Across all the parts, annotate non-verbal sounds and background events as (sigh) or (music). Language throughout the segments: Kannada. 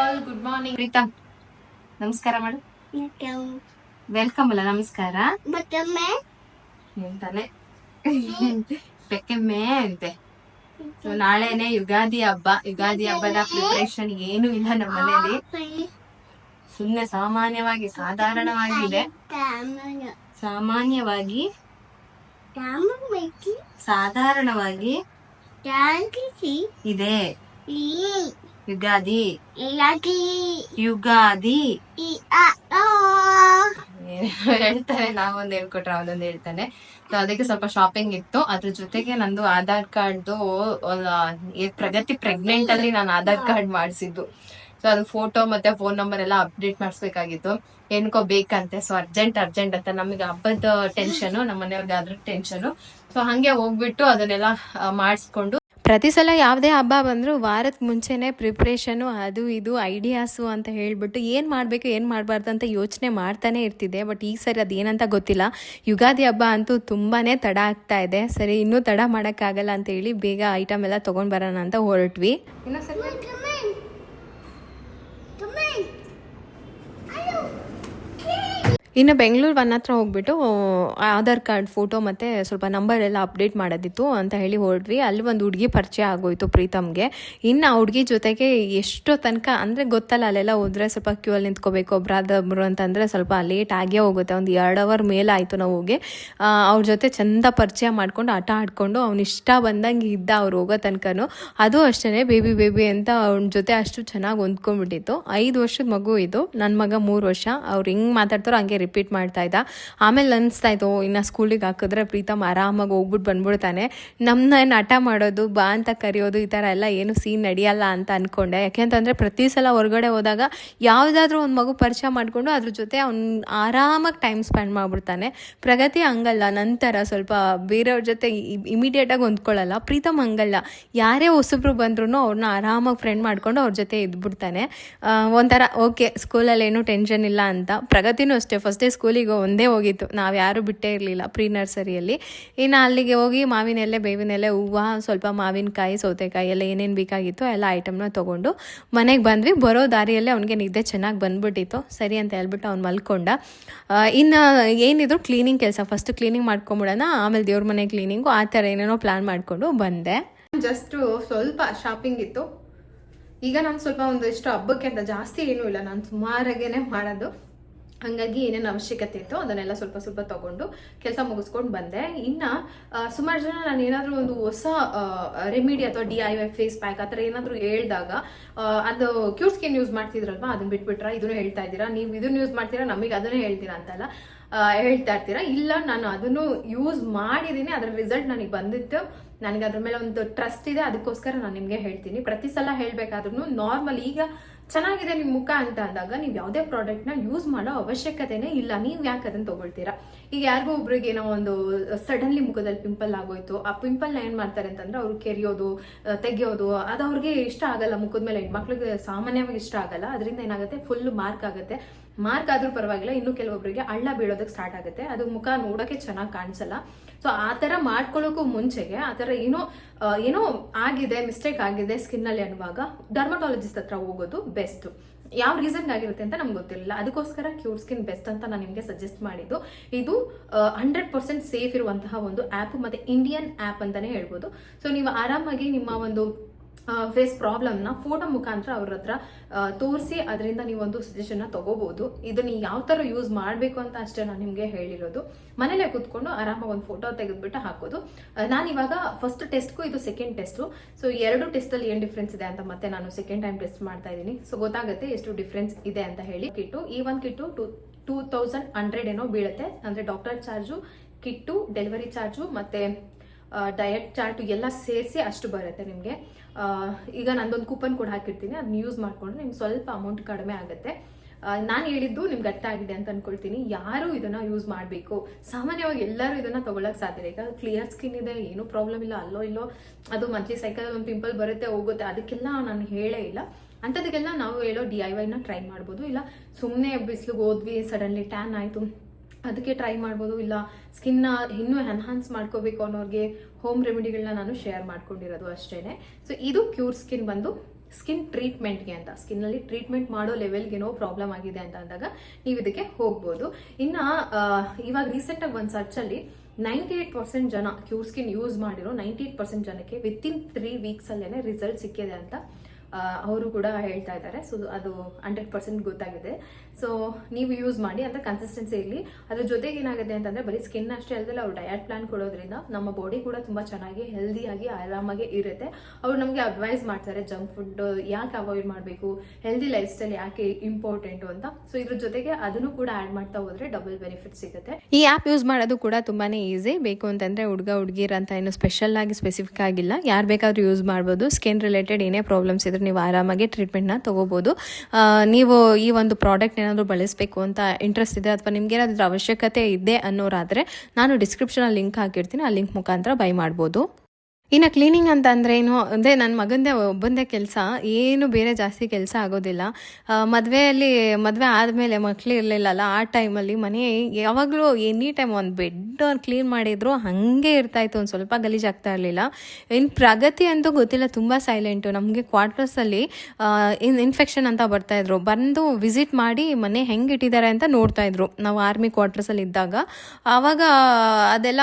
ಆಲ್ ಗುಡ್ ಮಾರ್ನಿಂಗ್ ಪ್ರೀತಮ್ ನಮಸ್ಕಾರ ಮೇಡಮ್ ವೆಲ್ಕಮ್ ಅಲ್ಲ ನಮಸ್ಕಾರ. ಎಂತಾನೆ ಬೆಕ್ಕೆಮ್ಮೆ ಅಂತೆ. ನಾಳೆನೆ ಯುಗಾದಿ ಹಬ್ಬ. ಯುಗಾದಿ ಹಬ್ಬದ ಪ್ರಿಪರೇಷನ್ ಏನು ಇಲ್ಲ ನಮ್ಮ ಮನೇಲಿ. ಸುಮ್ನೆ ಸಾಮಾನ್ಯವಾಗಿ ಸಾಧಾರಣವಾಗಿದೆ. ಸಾಮಾನ್ಯವಾಗಿ ಸಾಧಾರಣವಾಗಿ ಇದೆ. ಯುಗಾದಿ. ಯುಗಾದಿ. ಹೇಳ್ತಾರೆ ನಾವೊಂದು ಹೇಳ್ಕೊಟ್ರೆ ಅವನೊಂದು ಹೇಳ್ತಾನೆ. ಸೊ ಅದಕ್ಕೆ ಸ್ವಲ್ಪ ಶಾಪಿಂಗ್ ಇತ್ತು. ಅದ್ರ ಜೊತೆಗೆ ನಂದು ಆಧಾರ್ ಕಾರ್ಡ್ದು ಪ್ರಗತಿ ಪ್ರೆಗ್ನೆಂಟ್ ಅಲ್ಲಿ ನಾನು ಆಧಾರ್ ಕಾರ್ಡ್ ಮಾಡಿಸಿದ್ದು. ಸೊ ಅದು ಫೋಟೋ ಮತ್ತೆ ಫೋನ್ ನಂಬರ್ ಎಲ್ಲ ಅಪ್ಡೇಟ್ ಮಾಡಿಸ್ಬೇಕಾಗಿತ್ತು. ಏನ್ಕೋ ಬೇಕಂತೆ ಸೊ ಅರ್ಜೆಂಟ್ ಅರ್ಜೆಂಟ್ ಅಂತ. ನಮಗೆ ಹಬ್ಬದ ಟೆನ್ಷನು ನಮ್ಮ ಮನೆಯವ್ರಿಗೆ ಅದ್ರ ಟೆನ್ಷನು ಸೊ ಹಂಗೆ ಹೋಗ್ಬಿಟ್ಟು ಅದನ್ನೆಲ್ಲ ಮಾಡಿಸ್ಕೊಂಡು ಪ್ರತಿ ಸಲ ಯಾವುದೇ ಹಬ್ಬ ಬಂದರೂ ವಾರಕ್ಕೆ ಮುಂಚೆನೇ ಪ್ರಿಪ್ರೇಷನು ಅದು ಇದು ಐಡಿಯಾಸು ಅಂತ ಹೇಳಿಬಿಟ್ಟು ಏನು ಮಾಡಬೇಕು, ಏನು ಮಾಡಬಾರ್ದು ಅಂತ ಯೋಚನೆ ಮಾಡ್ತಾನೆ ಇರ್ತಿದೆ ಬಟ್ ಈ ಸರಿ ಅದೇನಂತ ಗೊತ್ತಿಲ್ಲ. ಯುಗಾದಿ ಹಬ್ಬ ಅಂತೂ ತುಂಬಾ ತಡ ಆಗ್ತಾ ಇದೆ. ಸರಿ, ಇನ್ನೂ ತಡ ಮಾಡೋಕ್ಕಾಗಲ್ಲ ಅಂತ ಹೇಳಿ ಬೇಗ ಐಟಮ್ ಎಲ್ಲ ತೊಗೊಂಡು ಬರೋಣ ಅಂತ ಹೊರಟ್ವಿ. ಇನ್ನೊಂದ್ಸರಿ ಇನ್ನು ಬೆಂಗಳೂರು ಒನ್ ಹತ್ರ ಹೋಗ್ಬಿಟ್ಟು ಆಧಾರ್ ಕಾರ್ಡ್ ಫೋಟೋ ಮತ್ತು ಸ್ವಲ್ಪ ನಂಬರ್ ಎಲ್ಲ ಅಪ್ಡೇಟ್ ಮಾಡೋದಿತ್ತು ಅಂತ ಹೇಳಿ ಹೊರಟ್ವಿ ಅಲ್ಲಿ ಒಂದು ಹುಡುಗಿ ಪರಿಚಯ ಆಗೋಯ್ತು ಪ್ರೀತಮ್ಗೆ. ಇನ್ನು ಆ ಹುಡುಗಿ ಜೊತೆಗೆ ಎಷ್ಟೋ ತನಕ, ಅಂದರೆ ಗೊತ್ತಲ್ಲ, ಅಲ್ಲೆಲ್ಲ ಹೋದ್ರೆ ಸ್ವಲ್ಪ ಕ್ಯೂ ಅಲ್ಲಿ ನಿಂತ್ಕೋಬೇಕು ಒಬ್ರಾದೊಬ್ರು ಅಂತಂದರೆ ಸ್ವಲ್ಪ ಲೇಟ್ ಆಗೇ ಹೋಗುತ್ತೆ. ಒಂದು ಎರಡು ಅವರ್ ಮೇಲೆ ಆಯಿತು ನಾವು ಹೋಗಿ ಅವ್ರ ಜೊತೆ ಚಂದ ಪರಿಚಯ ಮಾಡ್ಕೊಂಡು, ಆಟ ಆಡ್ಕೊಂಡು, ಅವ್ನ ಇಷ್ಟ ಬಂದಂಗೆ ಇದ್ದ ಅವ್ರು ಹೋಗೋ ತನಕನೂ. ಅದು ಅಷ್ಟೇ ಬೇಬಿ ಬೇಬಿ ಅಂತ ಅವ್ನ ಜೊತೆ ಅಷ್ಟು ಚೆನ್ನಾಗಿ ಹೊಂದ್ಕೊಂಡ್ಬಿಟ್ಟಿತ್ತು. ಐದು ವರ್ಷದ ಮಗು ಇದು ನನ್ನ ಮಗ ಮೂರು ವರ್ಷ. ಅವ್ರು ಹೆಂಗೆ ಮಾತಾಡ್ತಾರೋ ಹಂಗೆ ರಿಪೀಟ್ ಮಾಡ್ತಾ ಇದ್ದ. ಆಮೇಲೆ ಅನಿಸ್ತಾ ಇತ್ತು ಇನ್ನು ಸ್ಕೂಲಿಗೆ ಹಾಕಿದ್ರೆ ಪ್ರೀತಮ್ ಆರಾಮಾಗಿ ಹೋಗ್ಬಿಟ್ಟು ಬಂದ್ಬಿಡ್ತಾನೆ. ನಮ್ಮನ್ನ ಹಠ ಮಾಡೋದು, ಬಾ ಅಂತ ಕರೆಯೋದು, ಈ ಥರ ಎಲ್ಲ ಏನು ಸೀನ್ ನಡೆಯಲ್ಲ ಅಂತ ಅಂದ್ಕೊಂಡೆ ಯಾಕೆಂತಂದರೆ ಪ್ರತಿ ಸಲ ಹೊರಗಡೆ ಹೋದಾಗ ಯಾವುದಾದ್ರೂ ಒಂದು ಮಗು ಪರಿಚಯ ಮಾಡಿಕೊಂಡು ಅದ್ರ ಜೊತೆ ಅವ್ನು ಆರಾಮಾಗಿ ಟೈಮ್ ಸ್ಪೆಂಡ್ ಮಾಡಿಬಿಡ್ತಾನೆ. ಪ್ರಗತಿ ಹಂಗಲ್ಲ, ನಂತರ ಸ್ವಲ್ಪ ಬೇರೆಯವ್ರ ಜೊತೆ ಇಮಿಡಿಯೇಟಾಗಿ ಹೊಂದ್ಕೊಳ್ಳಲ್ಲ ಪ್ರೀತಮ್ ಹಂಗಲ್ಲ. ಯಾರೇ ಹೊಸಬ್ರು ಬಂದ್ರೂ ಅವ್ರನ್ನ ಆರಾಮಾಗಿ ಫ್ರೆಂಡ್ ಮಾಡ್ಕೊಂಡು ಅವ್ರ ಜೊತೆ ಇದ್ಬಿಡ್ತಾನೆ. ಒಂಥರ, ಓಕೆ ಸ್ಕೂಲಲ್ಲಿ ಏನೂ ಟೆನ್ಷನ್ ಇಲ್ಲ ಅಂತ. ಪ್ರಗತಿನೂ ಅಷ್ಟೇ ಡೇ ಸ್ಕೂಲಿಗೆ ಒಂದೇ ಹೋಗಿತ್ತು ನಾವು ಯಾರೂ ಬಿಟ್ಟೇ ಇರಲಿಲ್ಲ ಪ್ರೀ ನರ್ಸರಿಯಲ್ಲಿ. ಇನ್ನು ಅಲ್ಲಿಗೆ ಹೋಗಿ ಮಾವಿನ ಎಲೆ ಬೇವಿನ ಎಲೆ ಹೂವು, ಸ್ವಲ್ಪ ಮಾವಿನಕಾಯಿ, ಸೌತೆಕಾಯಿ ಎಲ್ಲ ಏನೇನು ಬೇಕಾಗಿತ್ತು ಎಲ್ಲ ಐಟಮ್ನ ತೊಗೊಂಡು ಮನೆಗೆ ಬಂದ್ವಿ. ಬರೋ ದಾರಿಯಲ್ಲೇ ಅವ್ನಿಗೆ ನಿದ್ದೆ ಚೆನ್ನಾಗಿ ಬಂದ್ಬಿಟ್ಟಿತ್ತು. ಸರಿ ಅಂತ ಹೇಳ್ಬಿಟ್ಟು ಅವ್ನು ಮಲ್ಕೊಂಡ. ಇನ್ನು ಏನಿದ್ರು ಕ್ಲೀನಿಂಗ್ ಕೆಲಸ. ಫಸ್ಟ್ ಕ್ಲೀನಿಂಗ್ ಮಾಡ್ಕೊಂಬಿಡೋಣ, ಆಮೇಲೆ ದೇವ್ರ ಮನೆ ಕ್ಲೀನಿಂಗು ಆ ಥರ ಏನೇನೋ ಪ್ಲ್ಯಾನ್ ಮಾಡಿಕೊಂಡು ಬಂದೆ. ಜಸ್ಟ್ ಸ್ವಲ್ಪ ಶಾಪಿಂಗ್ ಇತ್ತು. ಈಗ ನಾನು ಸ್ವಲ್ಪ ಒಂದಿಷ್ಟು ಹಬ್ಬಕ್ಕೆ ಅಂತ ಜಾಸ್ತಿ ಏನೂ ಇಲ್ಲ. ನಾನು ಸುಮಾರಾಗೇನೆ ಮಾಡೋದು. ಹಂಗಾಗಿ ಏನೇನು ಅವಶ್ಯಕತೆ ಇತ್ತು ಅದನ್ನೆಲ್ಲ ಸ್ವಲ್ಪ ಸ್ವಲ್ಪ ತಗೊಂಡು ಕೆಲಸ ಮುಗಿಸ್ಕೊಂಡು ಬಂದೆ. ಇನ್ನ ಸುಮಾರು ಜನ ನಾನು ಏನಾದರೂ ಒಂದು ಹೊಸ ರೆಮಿಡಿ ಅಥವಾ D I Y face pack ಆ ಥರ ಏನಾದರೂ ಹೇಳ್ದಾಗ ಅದು ಕ್ಯೂರ್ ಸ್ಕಿನ್ ಯೂಸ್ ಮಾಡ್ತಿದ್ರಲ್ವಾ ಅದನ್ನ ಬಿಟ್ಬಿಟ್ರ, ಇದನ್ನು ಹೇಳ್ತಾ ಇದ್ದೀರಾ, ನೀವು ಇದನ್ನ ಯೂಸ್ ಮಾಡ್ತೀರಾ, ನಮಗೆ ಅದನ್ನೇ ಹೇಳ್ತೀರಾ ಅಂತಲ್ಲ ಹೇಳ್ತಾ ಇರ್ತೀರಾ. ಇಲ್ಲ, ನಾನು ಅದನ್ನು ಯೂಸ್ ಮಾಡಿದ್ದೀನಿ ಅದರ ರಿಸಲ್ಟ್ ನನಗೆ ಬಂದಿತ್ತು. ನನಗೆ ಅದ್ರ ಮೇಲೆ ಒಂದು ಟ್ರಸ್ಟ್ ಇದೆ, ಅದಕ್ಕೋಸ್ಕರ ನಾನು ನಿಮಗೆ ಹೇಳ್ತೀನಿ. ಪ್ರತಿ ಸಲ ಹೇಳಬೇಕಾದ್ರೂ ನಾರ್ಮಲ್ ಈಗ ಚೆನ್ನಾಗಿದೆ ನಿಮ್ಮ ಮುಖ ಅಂತ ಅಂದಾಗ ನೀವು ಯಾವುದೇ ಪ್ರಾಡಕ್ಟ್ನ ಯೂಸ್ ಮಾಡೋ ಅವಶ್ಯಕತೆನೇ ಇಲ್ಲ. ನೀವು ಯಾಕೆ ಅದನ್ನ ತಗೊಳ್ತೀರಾ? ಈಗ ಯಾರಿಗೋ ಒಬ್ರಿಗೆ ಏನೋ ಒಂದು ಸಡನ್ಲಿ ಮುಖದಲ್ಲಿ ಪಿಂಪಲ್ ಆಗೋಯ್ತು. ಆ ಪಿಂಪಲ್ನ ಏನು ಮಾಡ್ತಾರೆ ಅಂತಂದ್ರೆ ಅವ್ರು ಕೆರೆಯೋದು ತೆಗೆಯೋದು, ಅದು ಅವ್ರಿಗೆ ಇಷ್ಟ ಆಗಲ್ಲ. ಮುಖದ ಮೇಲೆ ಹೆಣ್ಮಕ್ಳಿಗೆ ಸಾಮಾನ್ಯವಾಗಿ ಇಷ್ಟ ಆಗಲ್ಲ. ಅದರಿಂದ ಏನಾಗುತ್ತೆ? ಫುಲ್ ಮಾರ್ಕ್ ಆಗುತ್ತೆ. ಮಾರ್ಕ್ ಆದ್ರೂ ಪರವಾಗಿಲ್ಲ. ಇನ್ನು ಕೆಲವೊಬ್ಬರಿಗೆ ಹಳ್ಳ ಬೀಳೋದಕ್ಕೆ ಸ್ಟಾರ್ಟ್ ಆಗುತ್ತೆ. ಅದು ಮುಖ ನೋಡೋಕೆ ಚೆನ್ನಾಗಿ ಕಾಣಿಸಲ್ಲ. ಸೊ ಆ ಥರ ಮಾಡ್ಕೊಳ್ಳೋಕ್ಕೂ ಮುಂಚೆಗೆ ಆ ಥರ ಏನೋ ಏನೋ ಆಗಿದೆ ಮಿಸ್ಟೇಕ್ ಆಗಿದೆ ಸ್ಕಿನ್ನಲ್ಲಿ ಅನ್ನುವಾಗ ಡರ್ಮಟಾಲಜಿಸ್ಟ್ ಹತ್ರ ಹೋಗೋದು ಬೆಸ್ಟ್ ಯಾವ ರೀಸನ್ಗೆ ಆಗಿರುತ್ತೆ ಅಂತ ನಮ್ಗೆ ಗೊತ್ತಿರಲಿಲ್ಲ. ಅದಕ್ಕೋಸ್ಕರ ಕ್ಯೂರ್ ಸ್ಕಿನ್ ಬೆಸ್ಟ್ ಅಂತ ನಾನು ನಿಮಗೆ ಸಜೆಸ್ಟ್ ಮಾಡಿದ್ದು. ಇದು ಹಂಡ್ರೆಡ್ ಪರ್ಸೆಂಟ್ ಸೇಫ್ ಇರುವಂತಹ ಒಂದು ಆ್ಯಪ್ ಮತ್ತೆ ಇಂಡಿಯನ್ ಆ್ಯಪ್ ಅಂತಾನೆ ಹೇಳ್ಬೋದು. ಸೊ ನೀವು ಆರಾಮಾಗಿ ನಿಮ್ಮ ಒಂದು ಫೇಸ್ ಪ್ರಾಬ್ಲಮ್ನ ಫೋಟೋ ಮುಖಾಂತರ ಅವ್ರ ಹತ್ರ ತೋರಿಸಿ ಅದರಿಂದ ನೀವೊಂದು ಸಜೆಷನ್ನ ತಗೋಬಹುದು ಇದನ್ನ ಯಾವ ಥರ ಯೂಸ್ ಮಾಡಬೇಕು ಅಂತ ಅಷ್ಟೇ ನಾನು ನಿಮಗೆ ಹೇಳಿರೋದು. ಮನೇಲೆ ಕೂತ್ಕೊಂಡು ಆರಾಮಾಗಿ ಒಂದು ಫೋಟೋ ತೆಗೆದ್ಬಿಟ್ಟು ಹಾಕೋದು. ನಾನು ಇವಾಗ ಫಸ್ಟ್ ಟೆಸ್ಟ್ಗೂ ಇದು ಸೆಕೆಂಡ್ ಟೆಸ್ಟು ಸೊ ಎರಡು ಟೆಸ್ಟಲ್ಲಿ ಏನು ಡಿಫ್ರೆನ್ಸ್ ಇದೆ ಅಂತ ಮತ್ತೆ ನಾನು ಸೆಕೆಂಡ್ ಟೈಮ್ ಟೆಸ್ಟ್ ಮಾಡ್ತಾ ಇದ್ದೀನಿ. ಸೊ ಗೊತ್ತಾಗುತ್ತೆ ಎಷ್ಟು ಡಿಫ್ರೆನ್ಸ್ ಇದೆ ಅಂತ ಹೇಳಿ. ಕಿಟ್ಟು ಈ ಒಂದು kit two two thousand hundred ಏನೋ ಬೀಳುತ್ತೆ. ಅಂದರೆ doctor charge kit delivery charge ಮತ್ತೆ ಡಯಟ್ ಚಾರ್ಟು ಎಲ್ಲ ಸೇರಿಸಿ ಅಷ್ಟು ಬರುತ್ತೆ ನಿಮಗೆ. ಈಗ ನಂದೊಂದು ಕೂಪನ್ ಕೂಡ ಹಾಕಿರ್ತೀನಿ. ಅದನ್ನ ಯೂಸ್ ಮಾಡಿಕೊಂಡ್ರೆ ನಿಮ್ಗೆ ಸ್ವಲ್ಪ ಅಮೌಂಟ್ ಕಡಿಮೆ ಆಗುತ್ತೆ. ನಾನು ಹೇಳಿದ್ದು ನಿಮ್ಗೆ ಅರ್ಥ ಆಗಿದೆ ಅಂತ ಅನ್ಕೊಳ್ತೀನಿ. ಯಾರು ಇದನ್ನ ಯೂಸ್ ಮಾಡಬೇಕು? ಸಾಮಾನ್ಯವಾಗಿ ಎಲ್ಲರೂ ಇದನ್ನ ತಗೊಳಕ್ ಸಾಧ್ಯ ಈಗ ಕ್ಲಿಯರ್ ಸ್ಕಿನ್ ಇದೆ, ಏನೂ ಪ್ರಾಬ್ಲಮ್ ಇಲ್ಲ, ಅಲ್ಲೋ ಇಲ್ಲೋ, ಅದು ಮಂತ್ಲಿ ಸೈಕಲ್ ಒಂದು ಪಿಂಪಲ್ ಬರುತ್ತೆ, ಹೋಗುತ್ತೆ. ಅದಕ್ಕೆಲ್ಲ ನಾನು ಹೇಳೇ ಇಲ್ಲ. ಅಂಥದಕ್ಕೆಲ್ಲ ನಾವು ಹೇಳೋ ಡಿ ಐ ವೈನ ಟ್ರೈ ಮಾಡ್ಬೋದು. ಇಲ್ಲ ಸುಮ್ಮನೆ ಬಿಸಿಲಿಗೆ ಹೋದ್ವಿ ಸಡನ್ಲಿ ಟ್ಯಾನ್ ಆಯಿತು. ಅದಕ್ಕೆ ಟ್ರೈ ಮಾಡ್ಬೋದು. ಇಲ್ಲ ಸ್ಕಿನ್ನ ಇನ್ನೂ ಎನ್ಹಾನ್ಸ್ ಮಾಡ್ಕೋಬೇಕು ಅನ್ನೋರಿಗೆ ಹೋಮ್ ರೆಮಿಡಿಗಳನ್ನ ನಾನು ಶೇರ್ ಮಾಡ್ಕೊಂಡಿರೋದು ಅಷ್ಟೇ ಸೊ ಇದು ಕ್ಯೂರ್ ಸ್ಕಿನ್ ಬಂದು ಸ್ಕಿನ್ ಟ್ರೀಟ್ಮೆಂಟ್ಗೆ ಅಂತ. ಸ್ಕಿನ್ನಲ್ಲಿ ಟ್ರೀಟ್ಮೆಂಟ್ ಮಾಡೋ ಲೆವೆಲ್ಗೆ ಏನೋ ಪ್ರಾಬ್ಲಮ್ ಆಗಿದೆ ಅಂತ ಅಂದಾಗ ನೀವು ಇದಕ್ಕೆ ಹೋಗ್ಬೋದು. ಇನ್ನು ಇವಾಗ ರೀಸೆಂಟಾಗಿ ಒಂದು ಸರ್ಚಲ್ಲಿ ನೈಂಟಿ ಏಟ್ ಪರ್ಸೆಂಟ್ ಜನ ಕ್ಯೂರ್ ಸ್ಕಿನ್ ಯೂಸ್ ಮಾಡಿರೋ ನೈಂಟಿ ಏಟ್ ಪರ್ಸೆಂಟ್ ಜನಕ್ಕೆ ವಿತ್ ಇನ್ ತ್ರೀ ವೀಕ್ಸಲ್ಲೇ ರಿಸಲ್ಟ್ ಸಿಕ್ಕಿದೆ ಅಂತ ಅವರು ಕೂಡ ಹೇಳ್ತಾ ಇದ್ದಾರೆ. ಸೊ ಅದು ಹಂಡ್ರೆಡ್ ಪರ್ಸೆಂಟ್ ಗೊತ್ತಾಗಿದೆ. ಸೊ ನೀವು ಯೂಸ್ ಮಾಡಿ ಅಂತ ಕನ್ಸಿಸ್ಟೆನ್ಸಿ ಇರಲಿ. ಅದ್ರ ಜೊತೆಗೆ ಏನಾಗುತ್ತೆ ಅಂತಂದ್ರೆ ಬರೀ ಸ್ಕಿನ್ ಅಷ್ಟೇ ಅಲ್ಲದೆ ಅವ್ರು ಡಯಟ್ ಪ್ಲಾನ್ ಕೊಡೋದ್ರಿಂದ ನಮ್ಮ ಬಾಡಿ ಕೂಡ ತುಂಬಾ ಚೆನ್ನಾಗಿ ಹೆಲ್ದಿಯಾಗಿ ಆರಾಮಾಗಿ ಇರುತ್ತೆ. ಅವ್ರು ನಮಗೆ ಅಡ್ವೈಸ್ ಮಾಡ್ತಾರೆ ಜಂಕ್ ಫುಡ್ ಯಾಕೆ ಅವಾಯ್ಡ್ ಮಾಡಬೇಕು ಹೆಲ್ದಿ ಲೈಫ್ ಸ್ಟೈಲ್ ಯಾಕೆ ಇಂಪಾರ್ಟೆಂಟ್ ಅಂತ. ಸೊ ಇದ್ರ ಜೊತೆಗೆ ಅದನ್ನು ಕೂಡ ಆಡ್ ಮಾಡ್ತಾ ಹೋದ್ರೆ ಡಬಲ್ ಬೆನಿಫಿಟ್ ಸಿಗುತ್ತೆ. ಈ ಆ್ಯಪ್ ಯೂಸ್ ಮಾಡೋದು ಕೂಡ ತುಂಬಾನೇ ಈಸಿ ಬೇಕು ಅಂತಂದ್ರೆ ಹುಡುಗ, ಹುಡುಗಿರ ಅಂತ ಏನು ಸ್ಪೆಷಲ್ ಆಗಿ ಸ್ಪೆಸಿಫಿಕ್ ಆಗಿಲ್ಲ. ಯಾರು ಬೇಕಾದ್ರೂ ಯೂಸ್ ಮಾಡ್ಬೋದು. ಸ್ಕಿನ್ ರಿಲೇಟೆಡ್ ಏನೇ ಪ್ರಾಬ್ಲಮ್ಸ್ ಇದ್ರೆ ನೀವು ಆರಾಮಾಗಿ ಟ್ರೀಟ್ಮೆಂಟ್ನ ತೊಗೋಬೋದು. ತಗೋಬಹುದು ನೀವು ಈ ಒಂದು ಪ್ರಾಡಕ್ಟ್ ಏನಾದರೂ ಬಳಸಬೇಕು ಅಂತ ಇಂಟ್ರೆಸ್ಟ್ ಇದೆ ಅಥವಾ ನಿಮ್ಗೆ ಏನಾದರೂ ಅವಶ್ಯಕತೆ ಇದೆ ಅನ್ನೋರಾದರೆ ನಾನು ಡಿಸ್ಕ್ರಿಪ್ಷನಲ್ಲಿ ಲಿಂಕ್ ಹಾಕಿರ್ತೀನಿ, ಆ ಲಿಂಕ್ ಮುಖಾಂತರ ಬೈ ಮಾಡ್ಬೋದು. ಇನ್ನು ಕ್ಲೀನಿಂಗ್ ಅಂತ ಅಂದರೆ ಏನು, ಅಂದರೆ ನನ್ನ ಮಗಂದೇ ಒಬ್ಬಂದೇ ಕೆಲಸ, ಏನು ಬೇರೆ ಜಾಸ್ತಿ ಕೆಲಸ ಆಗೋದಿಲ್ಲ. ಮದುವೆಯಲ್ಲಿ, ಮದುವೆ ಆದಮೇಲೆ ಮಕ್ಕಳು ಇರಲಿಲ್ಲಲ್ಲ, ಆ ಟೈಮಲ್ಲಿ ಮನೆ ಯಾವಾಗಲೂ ಎನಿ ಟೈಮ್ ಒಂದು ಬೆಡ್ ಕ್ಲೀನ್ ಮಾಡಿದ್ರು ಹಾಗೆ ಇರ್ತಾಯಿತ್ತು ಒಂದು ಸ್ವಲ್ಪ ಗಲೀಜಾಗ್ತಾ ಇರಲಿಲ್ಲ. ಇನ್ನು ಪ್ರಗತಿ ಅಂತೂ ಗೊತ್ತಿಲ್ಲ, ತುಂಬ ಸೈಲೆಂಟು ನಮಗೆ ಕ್ವಾರ್ಟರ್ಸಲ್ಲಿ ಇನ್ ಇನ್ಫೆಕ್ಷನ್ ಅಂತ ಬರ್ತಾಯಿದ್ರು ಬಂದು ವಿಸಿಟ್ ಮಾಡಿ ಮನೆ ಹೆಂಗೆ ಇಟ್ಟಿದ್ದಾರೆ ಅಂತ ನೋಡ್ತಾಯಿದ್ರು ನಾವು ಆರ್ಮಿ ಕ್ವಾರ್ಟರ್ಸಲ್ಲಿ ಇದ್ದಾಗ. ಆವಾಗ ಅದೆಲ್ಲ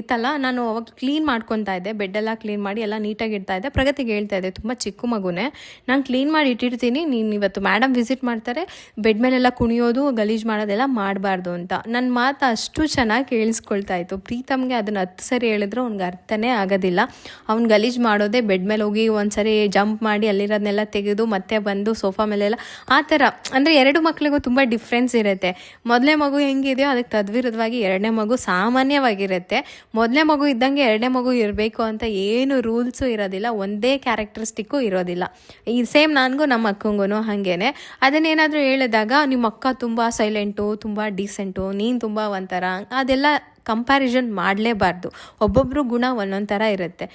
ಇತ್ತಲ್ಲ, ನಾನು ಅವಾಗ ಕ್ಲೀನ್ ಮಾಡ್ಕೊತಾ ಇದ್ದೆ ಬೆಡ್ಡೆಲ್ಲ ಕ್ಲೀನ್ ಮಾಡಿ ಎಲ್ಲ ನೀಟಾಗಿ ಇಡ್ತಾ ಇದೆ ಪ್ರಗತಿಗೆ ಹೇಳ್ತಾ ಇದೆ ತುಂಬ ಚಿಕ್ಕ ಮಗುನೇ. ನಾನು ಕ್ಲೀನ್ ಮಾಡಿ ಇಟ್ಟಿರ್ತೀನಿ. ನೀನು ಇವತ್ತು ಮೇಡಮ್ ವಿಸಿಟ್ ಮಾಡ್ತಾರೆ. ಬೆಡ್ ಮೇಲೆಲ್ಲ ಕುಣಿಯೋದು, ಗಲೀಜು ಮಾಡೋದೆಲ್ಲ ಮಾಡಬಾರ್ದು ಅಂತ. ನನ್ನ ಮಾತು ಅಷ್ಟು ಚೆನ್ನಾಗಿ ಕೇಳಿಸ್ಕೊಳ್ತಾ ಇತ್ತು. ಪ್ರೀತಮ್ಗೆ ಅದನ್ನು ಹತ್ತು ಸರಿ ಹೇಳಿದ್ರು, ಅವ್ನಿಗೆ ಅರ್ಥನೇ ಆಗೋದಿಲ್ಲ. ಅವ್ನು ಗಲೀಜು ಮಾಡೋದೇ ಬೆಡ್ ಮೇಲೆ ಹೋಗಿ ಒಂದ್ಸರಿ ಜಂಪ್ ಮಾಡಿ ಅಲ್ಲಿರೋದನ್ನೆಲ್ಲ ತೆಗೆದು ಮತ್ತೆ ಬಂದು ಸೋಫಾ ಮೇಲೆಲ್ಲ ಆ ಥರ. ಅಂದರೆ ಎರಡು ಮಕ್ಕಳಿಗೂ ತುಂಬ ಡಿಫ್ರೆನ್ಸ್ ಇರುತ್ತೆ. ಮೊದಲನೇ ಮಗು ಹೆಂಗಿದೆಯೋ ಅದಕ್ಕೆ ತದ್ವಿರುದ್ಧವಾಗಿ ಎರಡನೇ ಮಗು ಸಾಮಾನ್ಯವಾಗಿರುತ್ತೆ. ಮೊದಲನೇ ಮಗು ಇದ್ದಂಗೆ ಎರಡನೇ ಮಗು ಇರಬೇಕು ಅಂತ ಏನು ರೂಲ್ಸು ಇರೋದಿಲ್ಲ, ಒಂದೇ ಕ್ಯಾರೆಕ್ಟರಿಸ್ಟಿಕ್ಕು ಇರೋದಿಲ್ಲ. ಈ ಸೇಮ್ ನನಗೂ ನಮ್ಮ ಅಕ್ಕಂಗೂ ಹಾಗೇನೆ. ಅದನ್ನೇನಾದರೂ ಹೇಳಿದಾಗ ನಿಮ್ಮ ಅಕ್ಕ ತುಂಬ ಸೈಲೆಂಟು ತುಂಬ ಡೀಸೆಂಟು ನೀನು ತುಂಬ ಒಂಥರ, ಅದೆಲ್ಲ ಕಂಪ್ಯಾರಿಸನ್ ಮಾಡಲೇಬಾರ್ದು. ಒಬ್ಬೊಬ್ಬರು ಗುಣ ಒಂದೊಂದು ಥರ ಇರುತ್ತೆ.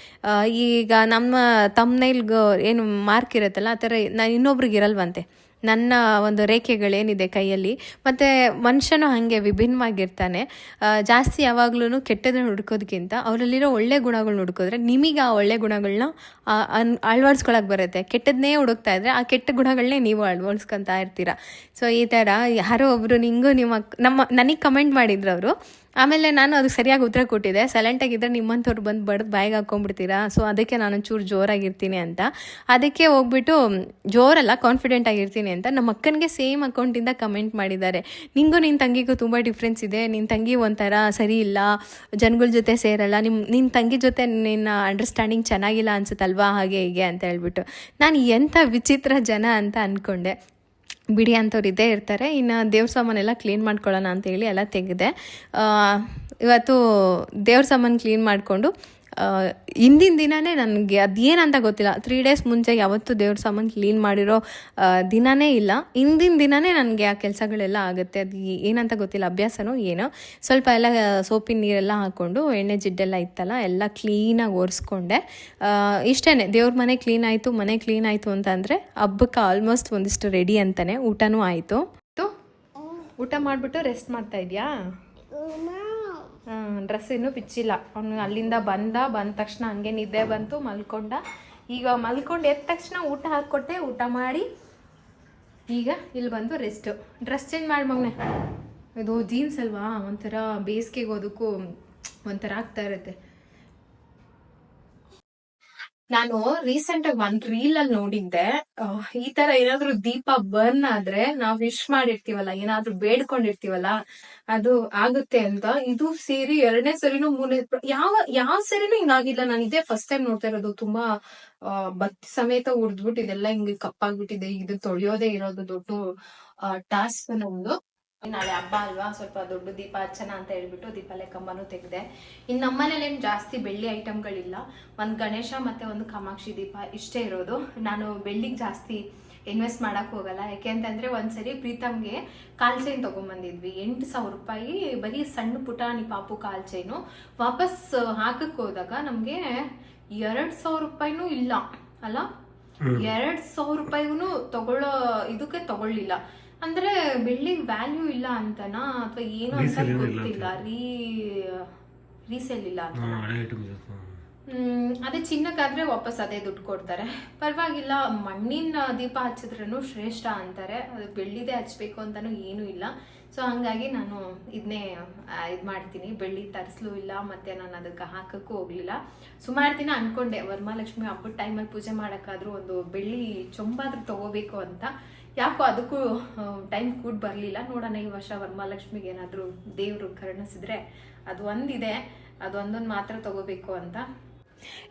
ಈಗ ನಮ್ಮ ತಮ್ಮನೈಲ್ಗೆ ಏನು ಮಾರ್ಕ್ ಇರುತ್ತಲ್ಲ, ಆ ಥರ ನಾನು ಇನ್ನೊಬ್ರಿಗೆ ಇರಲ್ವಂತೆ. ನನ್ನ ಒಂದು ರೇಖೆಗಳೇನಿದೆ ಕೈಯಲ್ಲಿ, ಮತ್ತು ಮನುಷ್ಯನು ಹಾಗೆ ವಿಭಿನ್ನವಾಗಿರ್ತಾನೆ. ಜಾಸ್ತಿ ಯಾವಾಗ್ಲೂ ಕೆಟ್ಟದನ್ನು ಹುಡುಕೋದಕ್ಕಿಂತ ಅವರಲ್ಲಿರೋ ಒಳ್ಳೆ ಗುಣಗಳನ್ನ ಹುಡ್ಕೋದ್ರೆ ನಿಮಗೆ ಆ ಒಳ್ಳೆ ಗುಣಗಳನ್ನ ಅನ್ ಅಳವಡಿಸ್ಕೊಳಕ್ಕೆ ಬರುತ್ತೆ. ಕೆಟ್ಟದನ್ನೇ ಹುಡುಕ್ತಾ ಇದ್ರೆ ಆ ಕೆಟ್ಟ ಗುಣಗಳನ್ನೇ ನೀವು ಅಳವಡಿಸ್ಕೊತಾ ಇರ್ತೀರ. ಸೊ ಈ ಥರ ಯಾರೋ ಒಬ್ಬರು ನಿಂಗೂ ನಿಮ್ಮ ನಮ್ಮ, ನನಗೆ ಕಮೆಂಟ್ ಮಾಡಿದ್ರು ಅವರು. ಆಮೇಲೆ ನಾನು ಅದಕ್ಕೆ ಸರಿಯಾಗಿ ಉತ್ತರ ಕೊಟ್ಟಿದ್ದೆ. ಸೈಲೆಂಟಾಗಿದ್ದರೆ ನಿಮ್ಮಂಥವ್ರು ಬಂದು ಬಡ್ದು ಬಾಯಿಗೆ ಹಾಕ್ಕೊಂಡ್ಬಿಡ್ತೀರಾ? ಸೊ ಅದಕ್ಕೆ ನಾನು ಒಂಚೂರು ಜೋರಾಗಿರ್ತೀನಿ ಅಂತ. ಅದಕ್ಕೆ ಹೋಗ್ಬಿಟ್ಟು, ಜೋರಲ್ಲ ಕಾನ್ಫಿಡೆಂಟ್ ಆಗಿರ್ತೀನಿ ಅಂತ ನಮ್ಮ ಅಕ್ಕನಿಗೆ ಸೇಮ್ ಅಕೌಂಟಿಂದ ಕಮೆಂಟ್ ಮಾಡಿದ್ದಾರೆ. ನಿಂಗೂ ನಿನ್ನ ತಂಗಿಗೂ ತುಂಬ ಡಿಫ್ರೆನ್ಸ್ ಇದೆ. ನಿನ್ನ ತಂಗಿ ಒಂಥರ ಸರಿ ಇಲ್ಲ, ಜನಗಳ ಜೊತೆ ಸೇರಲ್ಲ ನಿಮ್ಮ ನಿನ್ನ ತಂಗಿ ಜೊತೆ ನಿನ್ನ ಅಂಡರ್ಸ್ಟ್ಯಾಂಡಿಂಗ್ ಚೆನ್ನಾಗಿಲ್ಲ ಅನ್ಸುತ್ತಲ್ವಾ, ಹಾಗೆ ಹೀಗೆ ಅಂತ ಹೇಳ್ಬಿಟ್ಟು. ನಾನು ಎಂಥ ವಿಚಿತ್ರ ಜನ ಅಂತ ಅಂದ್ಕೊಂಡೆ ಬಿಡಿ ಅಂಥವ್ರು ಇದ್ದೇ ಇರ್ತಾರೆ. ಇನ್ನು ದೇವ್ರ ಸಾಮಾನೆಲ್ಲ ಕ್ಲೀನ್ ಮಾಡ್ಕೊಳ್ಳೋಣ ಅಂತ ಹೇಳಿ ಎಲ್ಲ ತೆಗೆದೆ. ಇವತ್ತು ದೇವ್ರ ಸಾಮಾನು ಕ್ಲೀನ್ ಮಾಡಿಕೊಂಡು ಹಿಂದಿನ ದಿನವೇ ನನಗೆ ಅದೇನಂತ ಗೊತ್ತಿಲ್ಲ. ತ್ರೀ ಡೇಸ್ ಮುಂಚೆ ಯಾವತ್ತೂ ದೇವ್ರ ಸಾಮಾನು ಕ್ಲೀನ್ ಮಾಡಿರೋ ದಿನವೇ ದಿನನೇ ಇಲ್ಲ. ಹಿಂದಿನ ದಿನವೇ ನನಗೆ ಆ ಕೆಲಸಗಳೆಲ್ಲ ಆಗುತ್ತೆ. ಅದು ಏನಂತ ಗೊತ್ತಿಲ್ಲ. ಅಭ್ಯಾಸನೂ ಏನೋ. ಸ್ವಲ್ಪ ಎಲ್ಲ ಸೋಪಿನ ನೀರೆಲ್ಲ ಹಾಕ್ಕೊಂಡು ಎಣ್ಣೆ ಜಿಡ್ಡೆಲ್ಲ ಇತ್ತಲ್ಲ ಎಲ್ಲ ಕ್ಲೀನಾಗಿ ಒರೆಸ್ಕೊಂಡೆ. ಇಷ್ಟೇ ದೇವ್ರ ಮನೆ ಕ್ಲೀನ್ ಆಯಿತು ಮನೆ ಕ್ಲೀನ್ ಆಯಿತು ಅಂತಂದರೆ ಹಬ್ಬಕ್ಕೆ ಆಲ್ಮೋಸ್ಟ್ ಒಂದಿಷ್ಟು ರೆಡಿ ಅಂತಲೇ ಊಟನೂ ಆಯಿತು. ಊಟ ಮಾಡಿಬಿಟ್ಟು ರೆಸ್ಟ್ ಮಾಡ್ತಾ ಇದೆಯಾ? ಡ್ರೆಸ್ ಇನ್ನೂ ಬಿಚ್ಚಿಲ್ಲ. ಅವನು ಅಲ್ಲಿಂದ ಬಂದ ಬಂದ ತಕ್ಷಣ ಹಂಗೆ ನಿದ್ದೆ ಬಂತು, ಮಲ್ಕೊಂಡ. ಈಗ ಮಲ್ಕೊಂಡು ಎದ್ದ ತಕ್ಷಣ ಊಟ ಹಾಕ್ಕೊಟ್ಟೆ, ಊಟ ಮಾಡಿ ಈಗ ಇಲ್ಲಿ ಬಂದು ರೆಸ್ಟು ಡ್ರೆಸ್ ಚೇಂಜ್ ಮಾಡಿ ಮಗನೆ. ಇದು ಜೀನ್ಸ್ ಅಲ್ವಾ? ಒಂಥರ ಬೇಸಿಗೆಗೆ ಹೋದಕ್ಕೂ ಒಂಥರ ಆಗ್ತಾ ಇರುತ್ತೆ. ನಾನು ರೀಸೆಂಟ್ ಆಗಿ ಒಂದ್ ರೀಲ್ ಅಲ್ಲಿ ನೋಡಿದ್ದೆ. ಈ ತರ ಏನಾದ್ರು ದೀಪ ಬರ್ನ್ ಆದ್ರೆ ನಾವ್ ವಿಶ್ ಮಾಡಿರ್ತೀವಲ್ಲ, ಏನಾದ್ರೂ ಬೇಡ್ಕೊಂಡಿರ್ತೀವಲ್ಲ, ಅದು ಆಗುತ್ತೆ ಅಂತ. ಇದು ಸೇರಿ ಎರಡನೇ ಸರಿನೂ ಮೂರನೇ ಯಾವ ಯಾವ ಸರಿನೂ ಹಿಂಗಾಗಿಲ್ಲ ನಾನು ಇದೇ ಫಸ್ಟ್ ಟೈಮ್ ನೋಡ್ತಾ ಇರೋದು. ತುಂಬಾ ಬತ್ತಿ ಸಮೇತ ಉಡ್ದ್ಬಿಟ್ಟು ಇದೆಲ್ಲ ಹಿಂಗ್ ಕಪ್ಪಾಗ್ಬಿಟ್ಟಿದೆ. ಇದು ತೊಳೆಯೋದೇ ಇರೋದು ದೊಡ್ಡ ಟಾಸ್ಕ್ ನಮ್ದು. ನಾಳೆ ಹಬ್ಬ ಅಲ್ವಾ? ಸ್ವಲ್ಪ ದೊಡ್ಡ ದೀಪ ಹಚ್ಚನ ಅಂತ ಹೇಳ್ಬಿಟ್ಟು ದೀಪಾಲೆ ಕಂಬನೂ ತೆಗೆದೆ. ಇನ್ನು ನಮ್ಮನೇಲಿ ಏನು ಜಾಸ್ತಿ ಬೆಳ್ಳಿ ಐಟಮ್ಗಳಿಲ್ಲ ಒಂದು ಗಣೇಶ ಮತ್ತೆ ಒಂದು ಕಾಮಾಕ್ಷಿ ದೀಪ ಇಷ್ಟೇ ಇರೋದು. ನಾನು ಬೆಳ್ಳಿಗೆ ಜಾಸ್ತಿ ಇನ್ವೆಸ್ಟ್ ಮಾಡಕ್ ಹೋಗಲ್ಲ. ಯಾಕೆ ಅಂತಂದ್ರೆ ಒಂದ್ಸರಿ ಪ್ರೀತಮ್ಗೆ ಕಾಲ್ ಚೈನ್ ತೊಗೊಂಬಂದಿದ್ವಿ. ಎಂಟು ಸಾವಿರ ರೂಪಾಯಿ ಬರೀ ಸಣ್ಣ ಪುಟಾಣಿ ಪಾಪು ಕಾಲ್ ಚೈನು ವಾಪಸ್ ಹಾಕಕ್ ಹೋದಾಗ ನಮ್ಗೆ ಎರಡ್ ಸಾವಿರ ರೂಪಾಯಿನೂ ಇಲ್ಲ. ಅಲ್ಲ? ಎರಡ್ ಸಾವಿರ ರೂಪಾಯಿಗೂ ತಗೊಳ್ಳೋ ಇದಕ್ಕೆ ತಗೊಳ್ಳಿಲ್ಲ. ಅಂದ್ರೆ ಬೆಳ್ಳಿಗೆ ವ್ಯಾಲ್ಯೂ ಇಲ್ಲ ಅಂತನಾ? ಅಥವಾ ಏನು ಅಂತ ಗೊತ್ತಿಲ್ಲ. ರೀ ರೀಸೇಲ್ ಇಲ್ಲ ಅಂತ ಅದೇ ಚಿನ್ನಕ್ಕಾದ್ರೆ ವಾಪಸ್ ಅದೇ ದುಡ್ಡು ಕೊಡ್ತಾರೆ. ಪರವಾಗಿಲ್ಲ ಮಣ್ಣಿನ ದೀಪ ಹಚ್ಚಿದ್ರೂ ಶ್ರೇಷ್ಠ ಅಂತಾರೆ. ಅದು ಬೆಳ್ಳಿದೆ ಹಚ್ಬೇಕು ಅಂತಾನು ಏನೂ ಇಲ್ಲ. ಸೊ ಹಂಗಾಗಿ ನಾನು ಇದನ್ನೇ ಇದು ಮಾಡ್ತೀನಿ. ಬೆಳ್ಳಿ ತರಿಸ್ಲೂ ಇಲ್ಲ ಮತ್ತೆ ನಾನು ಅದಕ್ಕೆ ಹಾಕಕ್ಕೂ ಹೋಗ್ಲಿಲ್ಲ. ಸುಮಾರು ದಿನ ಅನ್ಕೊಂಡೆ ವರಮಹಾಲಕ್ಷ್ಮಿ ಹಬ್ಬದ ಟೈಮಲ್ಲಿ ಪೂಜೆ ಮಾಡೋಕ್ಕಾದ್ರೂ ಒಂದು ಬೆಳ್ಳಿ ಚೊಂಬಾದ್ರೂ ತಗೋಬೇಕು ಅಂತ. ಯಾಕೋ ಅದಕ್ಕೂ ಟೈಮ್ ಕೂಡ ಬರಲಿಲ್ಲ. ನೋಡೋಣ ಈ ವರ್ಷ ವರಮಹಾಲಕ್ಷ್ಮಿಗೆ ಏನಾದರೂ ದೇವರು ಕರುಣಿಸಿದ್ರೆ ಅದು ಒಂದಿದೆ. ಅದೊಂದೊಂದು ಮಾತ್ರ ತಗೋಬೇಕು ಅಂತ.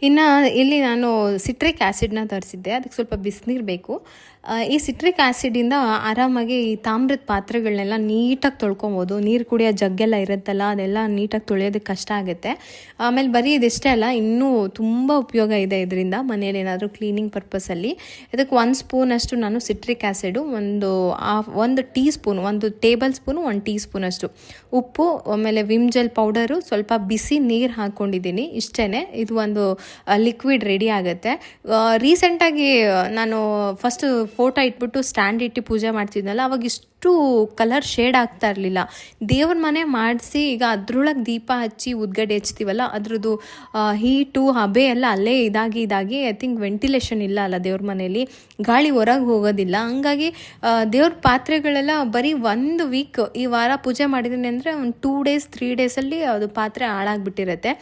ಇನ್ನು ಇಲ್ಲಿ ನಾನು ಸಿಟ್ರಿಕ್ ಆ್ಯಸಿಡ್ನ ತರಿಸಿದ್ದೆ, ಅದಕ್ಕೆ ಸ್ವಲ್ಪ ಬಿಸಿನೀರು ಬೇಕು. ಈ ಸಿಟ್ರಿಕ್ ಆ್ಯಸಿಡಿಂದ ಆರಾಮಾಗಿ ಈ ತಾಮ್ರದ ಪಾತ್ರೆಗಳನ್ನೆಲ್ಲ ನೀಟಾಗಿ ತೊಳ್ಕೊಬೋದು. ನೀರು ಕುಡಿಯೋ ಜಗ್ಗೆಲ್ಲ ಇರುತ್ತಲ್ಲ, ಅದೆಲ್ಲ ನೀಟಾಗಿ ತೊಳೆಯೋದಕ್ಕೆ ಕಷ್ಟ ಆಗುತ್ತೆ. ಆಮೇಲೆ ಬರೀ ಇದಿಷ್ಟೇ ಅಲ್ಲ, ಇನ್ನೂ ತುಂಬ ಉಪಯೋಗ ಇದೆ ಇದರಿಂದ ಮನೇಲಿ ಏನಾದರೂ ಕ್ಲೀನಿಂಗ್ ಪರ್ಪಸಲ್ಲಿ ಇದಕ್ಕೆ ಒಂದು ಸ್ಪೂನಷ್ಟು ನಾನು ಸಿಟ್ರಿಕ್ ಆ್ಯಸಿಡು ಒಂದು ಆಫ್ ಒಂದು ಟೀ ಸ್ಪೂನ್ ಒಂದು ಟೇಬಲ್ ಸ್ಪೂನು ಒಂದು ಟೀ ಸ್ಪೂನಷ್ಟು ಉಪ್ಪು, ಆಮೇಲೆ ವಿಮ್ ಜೆಲ್ ಪೌಡರು ಸ್ವಲ್ಪ ಬಿಸಿ ನೀರು ಹಾಕ್ಕೊಂಡಿದ್ದೀನಿ ಇಷ್ಟೇ ಇದು ಒಂದು ಲಿಕ್ವಿಡ್ ರೆಡಿ ಆಗುತ್ತೆ. ರೀಸೆಂಟಾಗಿ ನಾನು ಫಸ್ಟ್ ಫೋಟೋ ಇಟ್ಬಿಟ್ಟು ಸ್ಟ್ಯಾಂಡ್ ಇಟ್ಟು ಪೂಜೆ ಮಾಡ್ತಿದ್ನಲ್ಲ, ಅವಾಗ ಇಷ್ಟು ಕಲರ್ ಶೇಡ್ ಆಗ್ತಾ ಇರಲಿಲ್ಲ. ದೇವ್ರ ಮನೆ ಮಾಡಿಸಿ ಈಗ ಅದ್ರೊಳಗೆ ದೀಪ ಹಚ್ಚಿ ಉದ್ಗಡೆ ಹಚ್ತೀವಲ್ಲ, ಅದ್ರದ್ದು ಹೀಟು ಹಬೆ ಎಲ್ಲ ಅಲ್ಲೇ ಇದಾಗಿ ಇದಾಗಿ ಐ ಥಿಂಕ್ ವೆಂಟಿಲೇಷನ್ ಇಲ್ಲ ಅಲ್ಲ ದೇವ್ರ ಮನೆಯಲ್ಲಿ ಗಾಳಿ ಹೊರಗೆ ಹೋಗೋದಿಲ್ಲ. ಹಂಗಾಗಿ ದೇವ್ರ ಪಾತ್ರೆಗಳೆಲ್ಲ ಬರೀ ಒಂದು ವೀಕ್ ಈ ವಾರ ಪೂಜೆ ಮಾಡಿದ್ದೀನಿ ಅಂದರೆ ಒಂದು ಟೂ ಡೇಸ್ ತ್ರೀ ಡೇಸಲ್ಲಿ ಅದು ಪಾತ್ರೆ ಹಾಳಾಗ್ಬಿಟ್ಟಿರತ್ತೆ.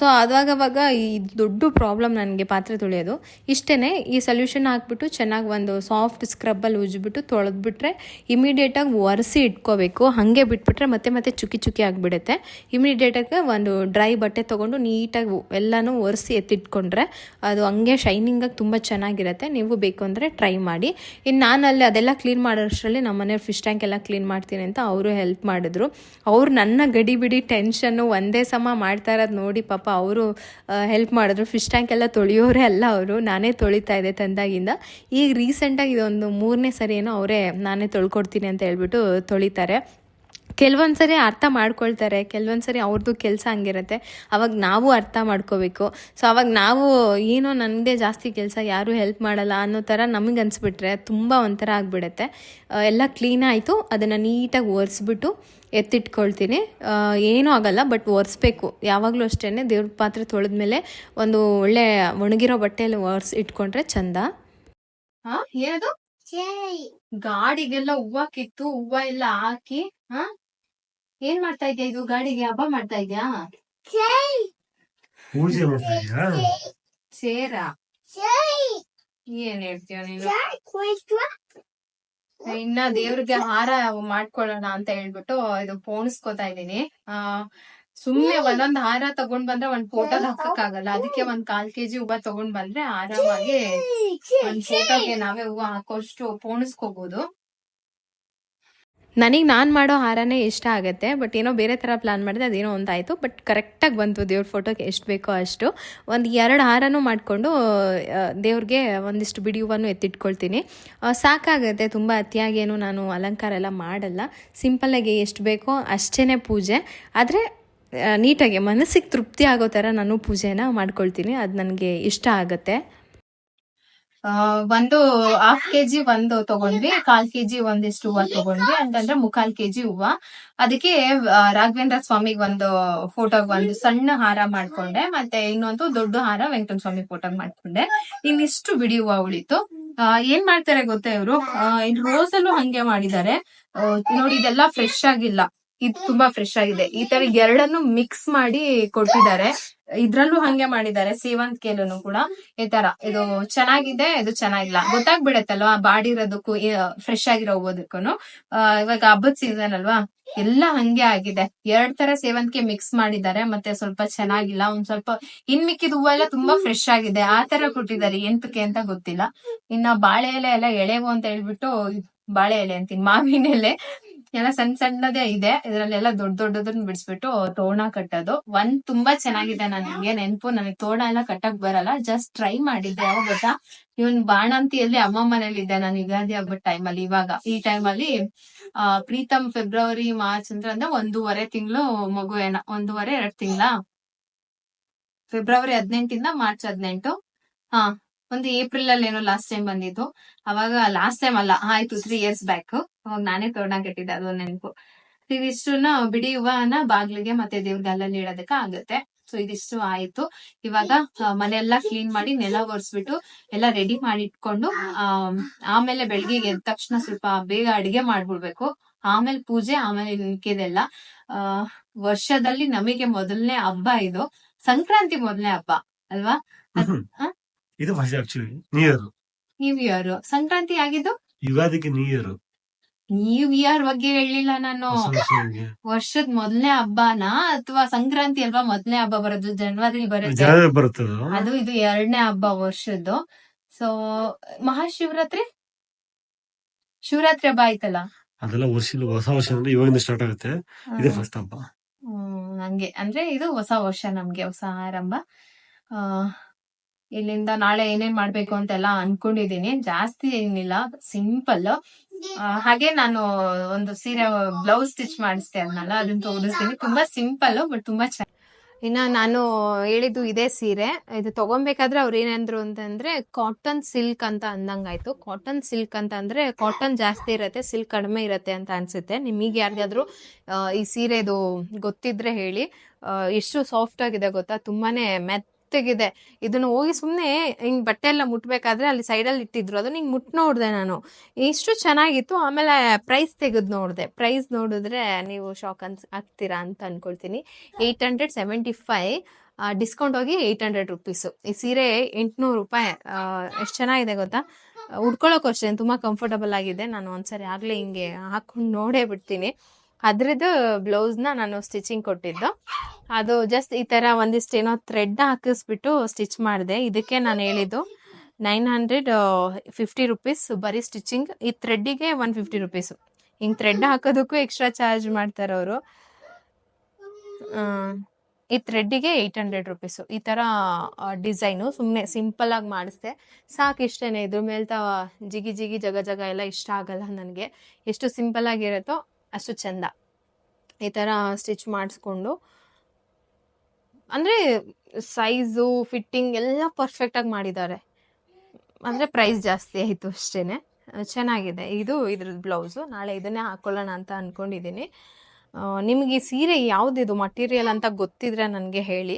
ಸೊ ಅವಾಗವಾಗ ಈ ದೊಡ್ಡ ಪ್ರಾಬ್ಲಮ್ ನನಗೆ ಪಾತ್ರೆ ತೊಳೆಯೋದು. ಇಷ್ಟೇ ಈ ಸೊಲ್ಯೂಷನ್ ಹಾಕ್ಬಿಟ್ಟು ಚೆನ್ನಾಗಿ ಒಂದು ಸಾಫ್ಟ್ ಸ್ಕ್ರಬ್ಬಲ್ಲಿ ಉಜ್ಬಿಟ್ಟು ತೊಳೆದ್ಬಿಟ್ರೆ ಇಮಿಡಿಯೇಟಾಗಿ ಒರೆಸಿ ಇಟ್ಕೋಬೇಕು. ಹಾಗೆ ಬಿಟ್ಬಿಟ್ರೆ ಮತ್ತೆ ಮತ್ತೆ ಚುಕ್ಕಿ ಚುಕ್ಕಿ ಆಗಿಬಿಡುತ್ತೆ. ಇಮಿಡಿಯೇಟಾಗಿ ಒಂದು ಡ್ರೈ ಬಟ್ಟೆ ತೊಗೊಂಡು ನೀಟಾಗಿ ಎಲ್ಲನೂ ಒರೆಸಿ ಎತ್ತಿಟ್ಕೊಂಡ್ರೆ ಅದು ಹಂಗೆ ಶೈನಿಂಗಾಗಿ ತುಂಬ ಚೆನ್ನಾಗಿರುತ್ತೆ. ನೀವು ಬೇಕು ಅಂದರೆ ಟ್ರೈ ಮಾಡಿ. ಇನ್ನು ನಾನು ಅಲ್ಲಿ ಅದೆಲ್ಲ ಕ್ಲೀನ್ ಮಾಡೋಷ್ಟರಲ್ಲಿ ನಮ್ಮ ಮನೆಯವ್ರು ಫಿಶ್ ಟ್ಯಾಂಕ್ ಎಲ್ಲ ಕ್ಲೀನ್ ಮಾಡ್ತೀನಿ ಅಂತ ಅವರು ಹೆಲ್ಪ್ ಮಾಡಿದ್ರು. ಅವ್ರು ನನ್ನ ಗಡಿ ಬಿಡಿ ಟೆನ್ಷನ್ನು ಒಂದೇ ಸಮ ಮಾಡ್ತಾ ಇರೋದು ನೋಡಿ ಪಾಪ ಅವರು ಹೆಲ್ಪ್ ಮಾಡಿದ್ರು. ಫಿಶ್ ಟ್ಯಾಂಕ್ ಎಲ್ಲ ತೊಳೆಯೋರೇ ಅಲ್ಲ ಅವರು. ನಾನೇ ತೊಳಿತಾ ಇದ್ದೆ ತಂದಾಗಿಂದ. ಈಗ ರೀಸೆಂಟಾಗಿ ಇದೊಂದು ಮೂರನೇ ಸರಿ ಏನೋ ಅವರೇ ನಾನೇ ತೊಳ್ಕೊಡ್ತೀನಿ ಅಂತ ಹೇಳ್ಬಿಟ್ಟು ತೊಳಿತಾರೆ. ಕೆಲವೊಂದು ಸರಿ ಅರ್ಥ ಮಾಡ್ಕೊಳ್ತಾರೆ ಕೆಲವೊಂದು ಸರಿ ಅವ್ರದ್ದು ಕೆಲಸ ಹಂಗಿರುತ್ತೆ. ಅವಾಗ ನಾವು ಅರ್ಥ ಮಾಡ್ಕೋಬೇಕು. ಸೊ ಅವಾಗ ನಾವು ಏನೋ ನನಗೆ ಜಾಸ್ತಿ ಕೆಲಸ ಯಾರೂ ಹೆಲ್ಪ್ ಮಾಡಲ್ಲ ಅನ್ನೋ ಥರ ನಮಗೆ ಅನಿಸ್ಬಿಟ್ರೆ ತುಂಬ ಒಂಥರ ಆಗಿಬಿಡುತ್ತೆ. ಎಲ್ಲ ಕ್ಲೀನ್ ಆಯಿತು ಅದನ್ನು ನೀಟಾಗಿ ಒರೆಸ್ಬಿಟ್ಟು ಎತ್ತಿಟ್ಕೊಳ್ತೀನಿ. ಏನೂ ಆಗಲ್ಲ ಬಟ್ ಒರೆಸ್ಬೇಕು. ಯಾವಾಗಲೂ ಅಷ್ಟೇ ದೇವ್ರ ಪಾತ್ರೆ ತೊಳೆದ್ಮೇಲೆ ಒಂದು ಒಳ್ಳೆ ಒಣಗಿರೋ ಬಟ್ಟೆಯಲ್ಲಿ ಒರೆಸಿ ಇಟ್ಕೊಂಡ್ರೆ ಚಂದ. ಹಾ ಏನದು? ಗಾಡಿಗೆಲ್ಲ ಹೂವ ಕಿತ್ತು ಹೂವ ಎಲ್ಲ ಹಾಕಿ ಹಾ? ಏನ್ ಮಾಡ್ತಾ ಇದ್ಯಾ ಇದು? ಗಾಡಿಗೆ ಹಬ್ಬ ಮಾಡ್ತಾ ಇದ್ಯಾ? ಪೂಜೆ ಮಾಡ್ತಾ ಇದೀಯಾ? ಸೇರ? ಏನ್ ಹೇಳ್ತೀಯ ನೀನು? ಇನ್ನ ದೇವ್ರಿಗೆ ಹಾರ ಮಾಡ್ಕೊಳ್ಳೋಣ ಅಂತ ಹೇಳ್ಬಿಟ್ಟು ಇದು ಪೋಣಿಸ್ಕೊತಾ ಇದೀನಿ ಆ ಸುಮ್ನೆ ಒಂದೊಂದ್ ಹಾರ ತಗೊಂಡ್ ಬಂದ್ರೆ ಒಂದ್ ಫೋಟೋ ಹಾಕಕ್ ಆಗಲ್ಲ ಅದಕ್ಕೆ ಒಂದ್ ಕಾಲ್ ಕೆಜಿ ಹೂವ ತಗೊಂಡ್ ಬಂದ್ರೆ ಆರಾಮಾಗಿ ಒಂದ್ ಫೋಟೋಗೆ ನಾವೇ ಹೂವ ಹಾಕೋಷ್ಟು ಪೋಣಿಸ್ಕೋಬಹುದು ನನಗೆ ನಾನು ಮಾಡೋ ಹಾರನೇ ಇಷ್ಟ ಆಗುತ್ತೆ ಬಟ್ ಏನೋ ಬೇರೆ ಥರ ಪ್ಲ್ಯಾನ್ ಮಾಡಿದೆ, ಅದೇನೋ ಒಂದಾಯಿತು ಬಟ್ ಕರೆಕ್ಟಾಗಿ ಬಂತು ದೇವ್ರ ಫೋಟೋಗೆ ಎಷ್ಟು ಬೇಕೋ ಅಷ್ಟು. ಒಂದು ಎರಡು ಹಾರನೂ ಮಾಡಿಕೊಂಡು ದೇವ್ರಿಗೆ ಒಂದಿಷ್ಟು ಬಿಡಿಯುವನ್ನು ಎತ್ತಿಟ್ಕೊಳ್ತೀನಿ. ಸಾಕಾಗುತ್ತೆ, ತುಂಬ ಅತಿಯಾಗೇನು ನಾನು ಅಲಂಕಾರ ಎಲ್ಲ ಮಾಡಲ್ಲ. ಸಿಂಪಲ್ಲಾಗಿ ಎಷ್ಟು ಬೇಕೋ ಅಷ್ಟೇ ಪೂಜೆ. ಆದರೆ ನೀಟಾಗಿ ಮನಸ್ಸಿಗೆ ತೃಪ್ತಿ ಆಗೋ ಥರ ನಾನು ಪೂಜೆನ ಮಾಡ್ಕೊಳ್ತೀನಿ, ಅದು ನನಗೆ ಇಷ್ಟ ಆಗುತ್ತೆ. ಒಂದು ಹಾಫ್ ಕೆಜಿ ಒಂದು ತಗೊಂಡ್ವಿ, ಕಾಲ್ ಕೆಜಿ ಒಂದಿಷ್ಟು ಹೂವ ತಗೊಂಡ್ವಿ. ಅಂತಂದ್ರೆ ಮುಕ್ಕಾಲ್ ಕೆಜಿ ಹೂವ. ಅದಕ್ಕೆ ರಾಘವೇಂದ್ರ ಸ್ವಾಮಿಗ್ ಒಂದು ಫೋಟೋಗ್ ಒಂದು ಸಣ್ಣ ಹಾರ ಮಾಡ್ಕೊಂಡೆ. ಮತ್ತೆ ಇನ್ನೊಂದು ದೊಡ್ಡ ಹಾರ ವೆಂಕಟೇಶ್ವರ ಸ್ವಾಮಿ ಫೋಟೋಗ್ ಮಾಡ್ಕೊಂಡೆ. ಇನ್ನಿಷ್ಟು ಬಿಡಿ ಹೂವ ಉಳಿತು. ಏನ್ ಮಾಡ್ತಾರೆ ಗೊತ್ತಾ ಇವ್ರು? ಇಲ್ಲಿ ರೋಸ್ ಅಲ್ಲೂ ಹಂಗೆ ಮಾಡಿದ್ದಾರೆ. ನೋಡಿ, ಇದೆಲ್ಲ ಫ್ರೆಶ್ ಆಗಿಲ್ಲ. ಇದು ತುಂಬಾ ಫ್ರೆಶ್ ಆಗಿದೆ. ಈ ತರ ಎರಡನ್ನು ಮಿಕ್ಸ್ ಮಾಡಿ ಕೊಟ್ಟಿದ್ದಾರೆ. ಇದ್ರಲ್ಲೂ ಹಂಗೆ ಮಾಡಿದ್ದಾರೆ. ಸೇವಂತಿಗೆಲೂ ಕೂಡ. ಈ ತರ. ಇದು ಚೆನ್ನಾಗಿದೆ, ಇದು ಚೆನ್ನಾಗಿಲ್ಲ. ಗೊತ್ತಾಗ್ಬಿಡತ್ತಲ್ವಾ? ಬಾಡಿರೋದಕ್ಕೂ ಫ್ರೆಶ್ ಆಗಿರೋ ಹೋಗೋದಕ್ಕೂ ಇವಾಗ ಹಬ್ಬದ ಸೀಸನ್ ಅಲ್ವಾ? ಎಲ್ಲ ಹಂಗೆ ಆಗಿದೆ. ಎರಡ್ ತರ ಸೇವಂತಿಗೆ ಮಿಕ್ಸ್ ಮಾಡಿದ್ದಾರೆ. ಮತ್ತೆ ಸ್ವಲ್ಪ ಚೆನ್ನಾಗಿಲ್ಲ. ಒಂದ್ ಸ್ವಲ್ಪ, ಇನ್ ಮಿಕ್ಕಿದ ಹೂವ ಎಲ್ಲ ತುಂಬಾ ಫ್ರೆಶ್ ಆಗಿದೆ. ಆ ತರ ಕೊಟ್ಟಿದ್ದಾರೆ. ಎಂತಕ್ಕೆ ಅಂತ ಗೊತ್ತಿಲ್ಲ. ಇನ್ನ ಬಾಳೆ ಎಲೆ ಎಲ್ಲ ಎಳೆವು ಅಂತ ಹೇಳ್ಬಿಟ್ಟು, ಬಾಳೆ ಎಲೆ ಅಂತೀನಿ. ಮಾವಿನ ಎಲೆ. ಎಲ್ಲ ಸಣ್ಣ ಸಣ್ಣದೇ ಇದೆ. ಇದ್ರಲ್ಲೆಲ್ಲ ದೊಡ್ಡ ದೊಡ್ಡದನ್ನ ಬಿಡಿಸ್ಬಿಟ್ಟು ತೋಣ ಕಟ್ಟೋದು. ಒಂದ್ ತುಂಬಾ ಚೆನ್ನಾಗಿದೆ ನನಗೆ ನೆನಪು. ನನಗೆ ತೋಣ ಎಲ್ಲ ಕಟ್ಟಕ್ ಬರಲ್ಲ. ಜಸ್ಟ್ ಟ್ರೈ ಮಾಡಿದ್ದೆ ಯಾವಾಗ ಗೊತ್ತಾ? ಇವನ್ ಬಾಣಂತಿಯಲ್ಲಿ ಅಮ್ಮ ಮನೇಲಿ ಇದ್ದೆ ನಾನು ಯುಗಾದಿ ಹಬ್ಬದ ಟೈಮಲ್ಲಿ ಇವಾಗ ಈ ಟೈಮಲ್ಲಿ ಆ, ಪ್ರೀತಮ್ ಫೆಬ್ರವರಿ ಮಾರ್ಚ್ ಅಂದ್ರೆ ಅಂದ್ರೆ ಒಂದೂವರೆ ತಿಂಗಳು ಮಗು ಏನ ಒಂದೂವರೆ, ಎರಡ್ ತಿಂಗಳ? ಫೆಬ್ರವರಿ ಹದಿನೆಂಟಿಂದ ಮಾರ್ಚ್ ಹದಿನೆಂಟು. ಹಾ. ಒಂದು ಏಪ್ರಿಲ್ ಅಲ್ಲಿ ಏನೋ ಲಾಸ್ಟ್ ಟೈಮ್ ಬಂದಿತ್ತು ಅವಾಗ ಲಾಸ್ಟ್ ಟೈಮ್ ಅಲ್ಲ, ಆಯ್ತು ತ್ರೀ ಇಯರ್ಸ್ ಬ್ಯಾಕ್ ಅವಾಗ ನಾನೇ ತೋರಣ ಕೆಟ್ಟಿದ್ದೆ, ಅದು ನೆನಪು. ಇದಿಷ್ಟನ್ನ ಬಿಡಿ ಹೂವನ ಬಾಗ್ಲಿಗೆ ಮತ್ತೆ ದೇವ್ರ ಗಲ್ಲಲ್ಲಿ ಇಡೋದಕ್ಕೆ ಆಗುತ್ತೆ. ಸೊ ಇದಿಷ್ಟು ಆಯ್ತು. ಇವಾಗ ಮನೆ ಮನೆಯೆಲ್ಲ ಕ್ಲೀನ್ ಮಾಡಿ ನೆಲ ಒರೆಸ್ಬಿಟ್ಟು ಎಲ್ಲ ರೆಡಿ ಮಾಡಿ ಇಟ್ಕೊಂಡು ಆಮೇಲೆ ಬೆಳಿಗ್ಗೆ ಎದ್ದ ತಕ್ಷಣ ಸ್ವಲ್ಪ ಬೇಗ ಅಡಿಗೆ ಮಾಡ್ಬಿಡ್ಬೇಕು. ಆಮೇಲೆ ಪೂಜೆ, ಆಮೇಲೆ ಆ, ವರ್ಷದಲ್ಲಿ ನಮಗೆ ಮೊದಲನೇ ಹಬ್ಬ ಇದು. ಸಂಕ್ರಾಂತಿ ಮೊದಲನೇ ಹಬ್ಬ, ಅಲ್ವಾ? ಇದು first actually new year new year Sankranti ಆಗಿದ್ದು? ಯುಗಾದಿಗೆ ನ್ಯೂ ಇಯರ್ ನ್ಯೂ ಇಯರ್ ಬಗ್ಗೆ ಹೇಳಿಲ್ಲ ನಾನು. ವರ್ಷದ ಮೊದಲನೇ ಹಬ್ಬನಾ ಅಥವಾ ಸಂಕ್ರಾಂತಿ ಅಲ್ವಾ ಮೊದಲನೇ ಹಬ್ಬ ಬರೋದು? ಜನವರಿ ಬರುತ್ತೆ ಅದು ಇದು ಎರಡನೇ ಹಬ್ಬ ವರ್ಷದ್ದು. ಸೊ ಮಹಾಶಿವರಾತ್ರಿ? ಶಿವರಾತ್ರಿ ಹಬ್ಬ ಆಯ್ತಲ್ಲ? ಅದೆಲ್ಲ ವರ್ಷ ಹೊಸ ವರ್ಷ ಅಂದ್ರೆ ಇವಾಗಿಂದ ಸ್ಟಾರ್ಟ್ ಆಗುತ್ತೆ. ಇದೇ ಫಸ್ಟ್ ಹಬ್ಬ. ಹ್ಮ್, ಹಂಗೆ ಅಂದ್ರೆ ಇದು ಹೊಸ ವರ್ಷ ನಮ್ಗೆ ಹೊಸ ಆರಂಭ. ಆ ಇಲ್ಲಿಂದ ನಾಳೆ ಏನೇನ್ ಮಾಡ್ಬೇಕು ಅಂತೆಲ್ಲ ಅನ್ಕೊಂಡಿದೀನಿ ಜಾಸ್ತಿ ಏನಿಲ್ಲ, ಸಿಂಪಲ್. ಹಾಗೆ ನಾನು ಒಂದು ಸೀರೆ, ಬ್ಲೌಸ್ ಸ್ಟಿಚ್ ಮಾಡಿಸ್ತೆ ಅದನ್ನಲ್ಲ ಅದನ್ನ ತೋರಿಸ್ತೀನಿ. ತುಂಬಾ ಸಿಂಪಲ್, ಬಟ್ ತುಂಬಾ ಚೆನ್ನಾಗಿ ಇನ್ನ ನಾನು ಹೇಳಿದ್ದು ಇದೇ ಸೀರೆ. ಇದು ತಗೊಬೇಕಾದ್ರೆ ಅವ್ರು ಏನಂದ್ರು ಅಂತಂದ್ರೆ ಕಾಟನ್ ಸಿಲ್ಕ್ ಅಂತ ಅಂದಂಗಾಯ್ತು. ಕಾಟನ್ ಸಿಲ್ಕ್ ಅಂತ ಅಂದ್ರೆ ಕಾಟನ್ ಜಾಸ್ತಿ ಇರತ್ತೆ ಸಿಲ್ಕ್ ಕಡಿಮೆ ಇರತ್ತೆ ಅಂತ ಅನ್ಸುತ್ತೆ. ನಿಮಗೆ ಯಾರಿಗಾದ್ರೂ ಈ ಸೀರೆದು ಗೊತ್ತಿದ್ರೆ ಹೇಳಿ. ಎಷ್ಟು ಸಾಫ್ಟ್ ಆಗಿದೆ ಗೊತ್ತಾ? ತುಂಬಾನೇ ಮೆತ್ತಗಿದೆ ಇದನ್ನ ಹೋಗಿ ಸುಮ್ಮನೆ ಹಿಂಗ್ ಬಟ್ಟೆ ಎಲ್ಲ ಮುಟ್ಬೇಕಾದ್ರೆ ಅಲ್ಲಿ ಸೈಡಲ್ಲಿ ಇಟ್ಟಿದ್ರು. ಅದನ್ನ ಹಿಂಗ್ ಮುಟ್ ನೋಡಿದೆ ನಾನು. ಇಷ್ಟು ಚೆನ್ನಾಗಿತ್ತು. ಆಮೇಲೆ ಪ್ರೈಸ್ ತೆಗೆದು ನೋಡಿದೆ. ಪ್ರೈಸ್ ನೋಡಿದ್ರೆ ನೀವು ಶಾಕ್ ಅನ್ಸ್, ಆಗ್ತೀರಾ ಅಂತ ಅನ್ಕೊಳ್ತೀನಿ. Eight hundred seventy five discount ಹೋಗಿ ಏಯ್ಟ್ ಹಂಡ್ರೆಡ್ ರುಪೀಸು ಈ ಸೀರೆ ಎಂಟುನೂರು ರೂಪಾಯಿ ಎಷ್ಟು ಚೆನ್ನಾಗಿದೆ ಗೊತ್ತಾ? ಉಟ್ಕೊಳ್ಳೋಕೆ ಅಷ್ಟೇ ತುಂಬ ಕಂಫರ್ಟಬಲ್ ಆಗಿದೆ. ನಾನು ಒಂದ್ಸರಿ ಆಗಲೇ ಹಿಂಗೆ ಹಾಕೊಂಡು ನೋಡೇ ಬಿಡ್ತೀನಿ. ಅದ್ರದ್ದು ಬ್ಲೌಸ್ನ ನಾನು ಸ್ಟಿಚಿಂಗ್ ಕೊಟ್ಟಿದ್ದು. ಅದು ಜಸ್ಟ್ ಈ ಥರ ಒಂದಿಷ್ಟು ಏನೋ ಥ್ರೆಡ್ ಹಾಕಿಸ್ಬಿಟ್ಟು ಸ್ಟಿಚ್ ಮಾಡಿದೆ. ಇದಕ್ಕೆ ನಾನು ಹೇಳಿದ್ದು ನೈನ್ ಹಂಡ್ರೆಡ್ ಫಿಫ್ಟಿ ರುಪೀಸ್ ಬರೀ ಸ್ಟಿಚಿಂಗ್ ಈ ಥ್ರೆಡ್ಡಿಗೆ ಒನ್ ಫಿಫ್ಟಿ ರುಪೀಸು ಹಿಂಗೆ ಥ್ರೆಡ್ ಹಾಕೋದಕ್ಕೂ ಎಕ್ಸ್ಟ್ರಾ ಚಾರ್ಜ್ ಮಾಡ್ತಾರೆ ಅವರು. ಈ ಥ್ರೆಡ್ಡಿಗೆ ಏಯ್ಟ್ ಹಂಡ್ರೆಡ್ ರುಪೀಸು ಈ ಥರ ಡಿಸೈನು ಸುಮ್ಮನೆ ಸಿಂಪಲ್ ಆಗಿ ಮಾಡಿಸ್ದೆ. ಸಾಕು ಇಷ್ಟೇನೆ. ಇದ್ರ ಮೇಲೆ ಜಿಗಿ ಜಿಗಿ ಜಗ ಜಗ ಎಲ್ಲ ಇಷ್ಟ ಆಗಲ್ಲ ನನಗೆ. ಎಷ್ಟು ಸಿಂಪಲ್ ಆಗಿರುತ್ತೋ ಅಷ್ಟು ಚೆಂದ. ಈ ಥರ ಸ್ಟಿಚ್ ಮಾಡಿಸ್ಕೊಂಡು, ಅಂದರೆ ಸೈಜು ಫಿಟ್ಟಿಂಗ್ ಎಲ್ಲ ಪರ್ಫೆಕ್ಟಾಗಿ ಮಾಡಿದ್ದಾರೆ. ಅಂದರೆ ಪ್ರೈಸ್ ಜಾಸ್ತಿ ಆಯಿತು ಅಷ್ಟೇ ಚೆನ್ನಾಗಿದೆ. ಇದು ಇದ್ರದ್ದು ಬ್ಲೌಸು ನಾಳೆ ಇದನ್ನೇ ಹಾಕ್ಕೊಳ್ಳೋಣ ಅಂತ ಅಂದ್ಕೊಂಡಿದ್ದೀನಿ ನಿಮಗೆ ಸೀರೆ ಯಾವುದಿದು ಮಟೀರಿಯಲ್ ಅಂತ ಗೊತ್ತಿದ್ರೆ ನನಗೆ ಹೇಳಿ.